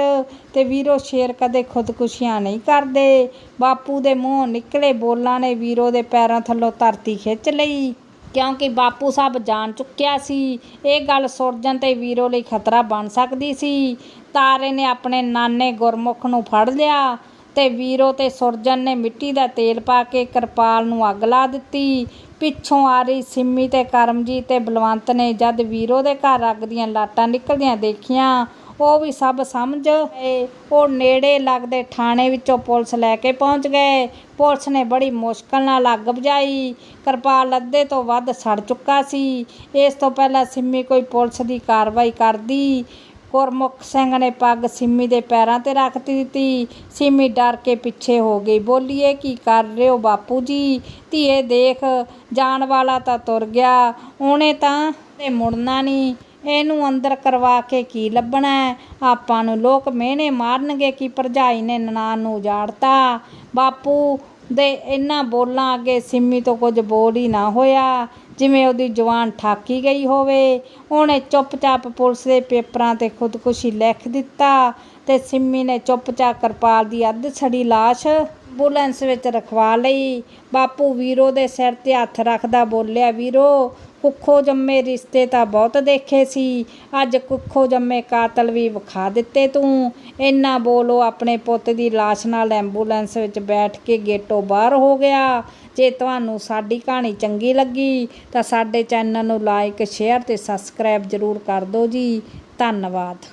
ਤੇ ਵੀਰੋ ਸ਼ੇਰ ਕਦੇ ਖੁਦਕੁਸ਼ੀਆਂ ਨਹੀਂ ਕਰਦੇ। ਬਾਪੂ ਦੇ ਮੂੰਹੋਂ ਨਿਕਲੇ ਬੋਲਾਂ ਨੇ ਵੀਰੋ ਦੇ ਪੈਰਾਂ ਥੱਲੋਂ ਧਰਤੀ ਖਿੱਚ ਲਈ। ਕਿਉਂਕਿ ਬਾਪੂ ਸਾਹਿਬ ਜਾਣ ਚੁੱਕਿਆ ਸੀ। ਇਹ ਗੱਲ ਸੁਰਜਨ ਤੇ ਵੀਰੋ ਲਈ ਖਤਰਾ ਬਣ ਸਕਦੀ ਸੀ। ਤਾਰੇ ਨੇ ਆਪਣੇ ਨਾਨੇ ਗੁਰਮੁਖ ਨੂੰ ਫੜ ਲਿਆ। ਅਤੇ ਵੀਰੋ ਤੇ ਸੁਰਜਨ ਨੇ ਮਿੱਟੀ ਦਾ ਤੇਲ ਪਾ ਕੇ ਕਿਰਪਾਲ ਨੂੰ ਅੱਗ ਲਾ ਦਿੱਤੀ। ਪਿੱਛੋਂ ਆ ਰਹੀ ਸਿੰਮੀ ਤੇ ਕਰਮਜੀਤ ਤੇ ਬਲਵੰਤ ਨੇ ਜਦ ਵੀਰੋ ਦੇ ਘਰ ਅੱਗ ਦੀਆਂ ਲਾਟਾਂ ਨਿਕਲਦੀਆਂ ਦੇਖੀਆਂ, ਉਹ ਵੀ ਸਭ ਸਮਝ ਗਏ। ਉਹ ਨੇੜੇ ਲੱਗਦੇ ਥਾਣੇ ਵਿੱਚੋਂ ਪੁਲਿਸ ਲੈ ਕੇ ਪਹੁੰਚ ਗਏ। ਪੁਲਿਸ ਨੇ ਬੜੀ ਮੁਸ਼ਕਲ ਨਾਲ ਅੱਗ ਬੁਝਾਈ। ਕਿਰਪਾਲ ਅੱਧੇ ਤੋਂ ਵੱਧ ਸੜ ਚੁੱਕਾ ਸੀ। ਇਸ ਤੋਂ ਪਹਿਲਾਂ ਸਿੰਮੀ ਕੋਈ ਪੁਲਿਸ ਦੀ ਕਾਰਵਾਈ ਕਰਦੀ। ਗੁਰਮੁਖ ਸਿੰਘ ਨੇ ਪੱਗ ਸਿੰਮੀ ਦੇ ਪੈਰਾਂ ਤੇ ਰੱਖ ਦਿੱਤੀ। ਸਿੰਮੀ ਡਰ ਕੇ ਪਿੱਛੇ ਹੋ ਗਈ। ਬੋਲੀਏ, ਕੀ ਕਰ ਰਹੇ ਹੋ ਬਾਪੂ ਜੀ? ਧੀਏ ਦੇਖ, ਜਾਣ ਵਾਲਾ ਤਾਂ ਤੁਰ ਗਿਆ। ਉਹਨੇ ਤਾਂ ਤੇ ਮੁੜਨਾ ਨਹੀਂ। ਇਹਨੂੰ ਅੰਦਰ ਕਰਵਾ ਕੇ ਕੀ ਲੱਭਣਾ ਆਪਾਂ ਨੂੰ ਲੋਕ ਮਿਹਨੇ ਮਾਰਨਗੇ, ਕਿ ਭਰਜਾਈ ਨੇ ਨਨਾਣ ਨੂੰ ਉਜਾੜਤਾ? ਬਾਪੂ ਦੇ ਇਹਨਾਂ ਬੋਲਾਂ ਅੱਗੇ ਸਿੰਮੀ ਤੋਂ ਕੁਝ ਬੋਲ ਹੀ ਨਾ ਹੋਇਆ। ਜਿਵੇਂ ਉਹਦੀ ਜਵਾਨ ਠਾਕੀ ਗਈ ਹੋਵੇ, ਉਹਨੇ ਚੁੱਪਚਾਪ ਪੁਲਿਸ ਦੇ ਪੇਪਰਾਂ ਤੇ ਖੁਦਕੁਸ਼ੀ ਲਿਖ ਦਿੱਤਾ ਤੇ ਸਿੰਮੀ ਨੇ ਚੁੱਪਚਾਪ ਕਿਰਪਾਲ ਦੀ ਅੱਧ ਛੜੀ ਲਾਸ਼ ਐਂਬੂਲੈਂਸ ਵਿੱਚ ਰਖਵਾ ਲਈ। ਬਾਪੂ ਵੀਰੋ ਦੇ ਸਿਰ ਤੇ ਹੱਥ ਰੱਖਦਾ ਬੋਲਿਆ, ਵੀਰੋ, ਕੁੱਖੋ ਜੰਮੇ ਰਿਸ਼ਤੇ ਤਾਂ ਬਹੁਤ ਦੇਖੇ ਸੀ। ਅੱਜ ਕੁੱਖੋ ਜੰਮੇ ਕਾਤਲ ਵੀ ਵਿਖਾ ਦਿੱਤੇ ਤੂੰ। ਇੰਨਾ ਬੋਲੋ, ਆਪਣੇ ਪੁੱਤ ਦੀ ਲਾਸ਼ ਨਾਲ ਐਂਬੂਲੈਂਸ ਵਿੱਚ ਬੈਠ ਕੇ ਗੇਟੋਂ ਬਾਹਰ ਹੋ ਗਿਆ। ਜੇ ਤੁਹਾਨੂੰ ਸਾਡੀ ਕਹਾਣੀ ਚੰਗੀ ਲੱਗੀ ਤਾਂ ਸਾਡੇ ਚੈਨਲ ਨੂੰ ਲਾਈਕ, ਸ਼ੇਅਰ ਤੇ ਸਬਸਕ੍ਰਾਈਬ ਜ਼ਰੂਰ ਕਰ ਦਿਓ ਜੀ। ਧੰਨਵਾਦ।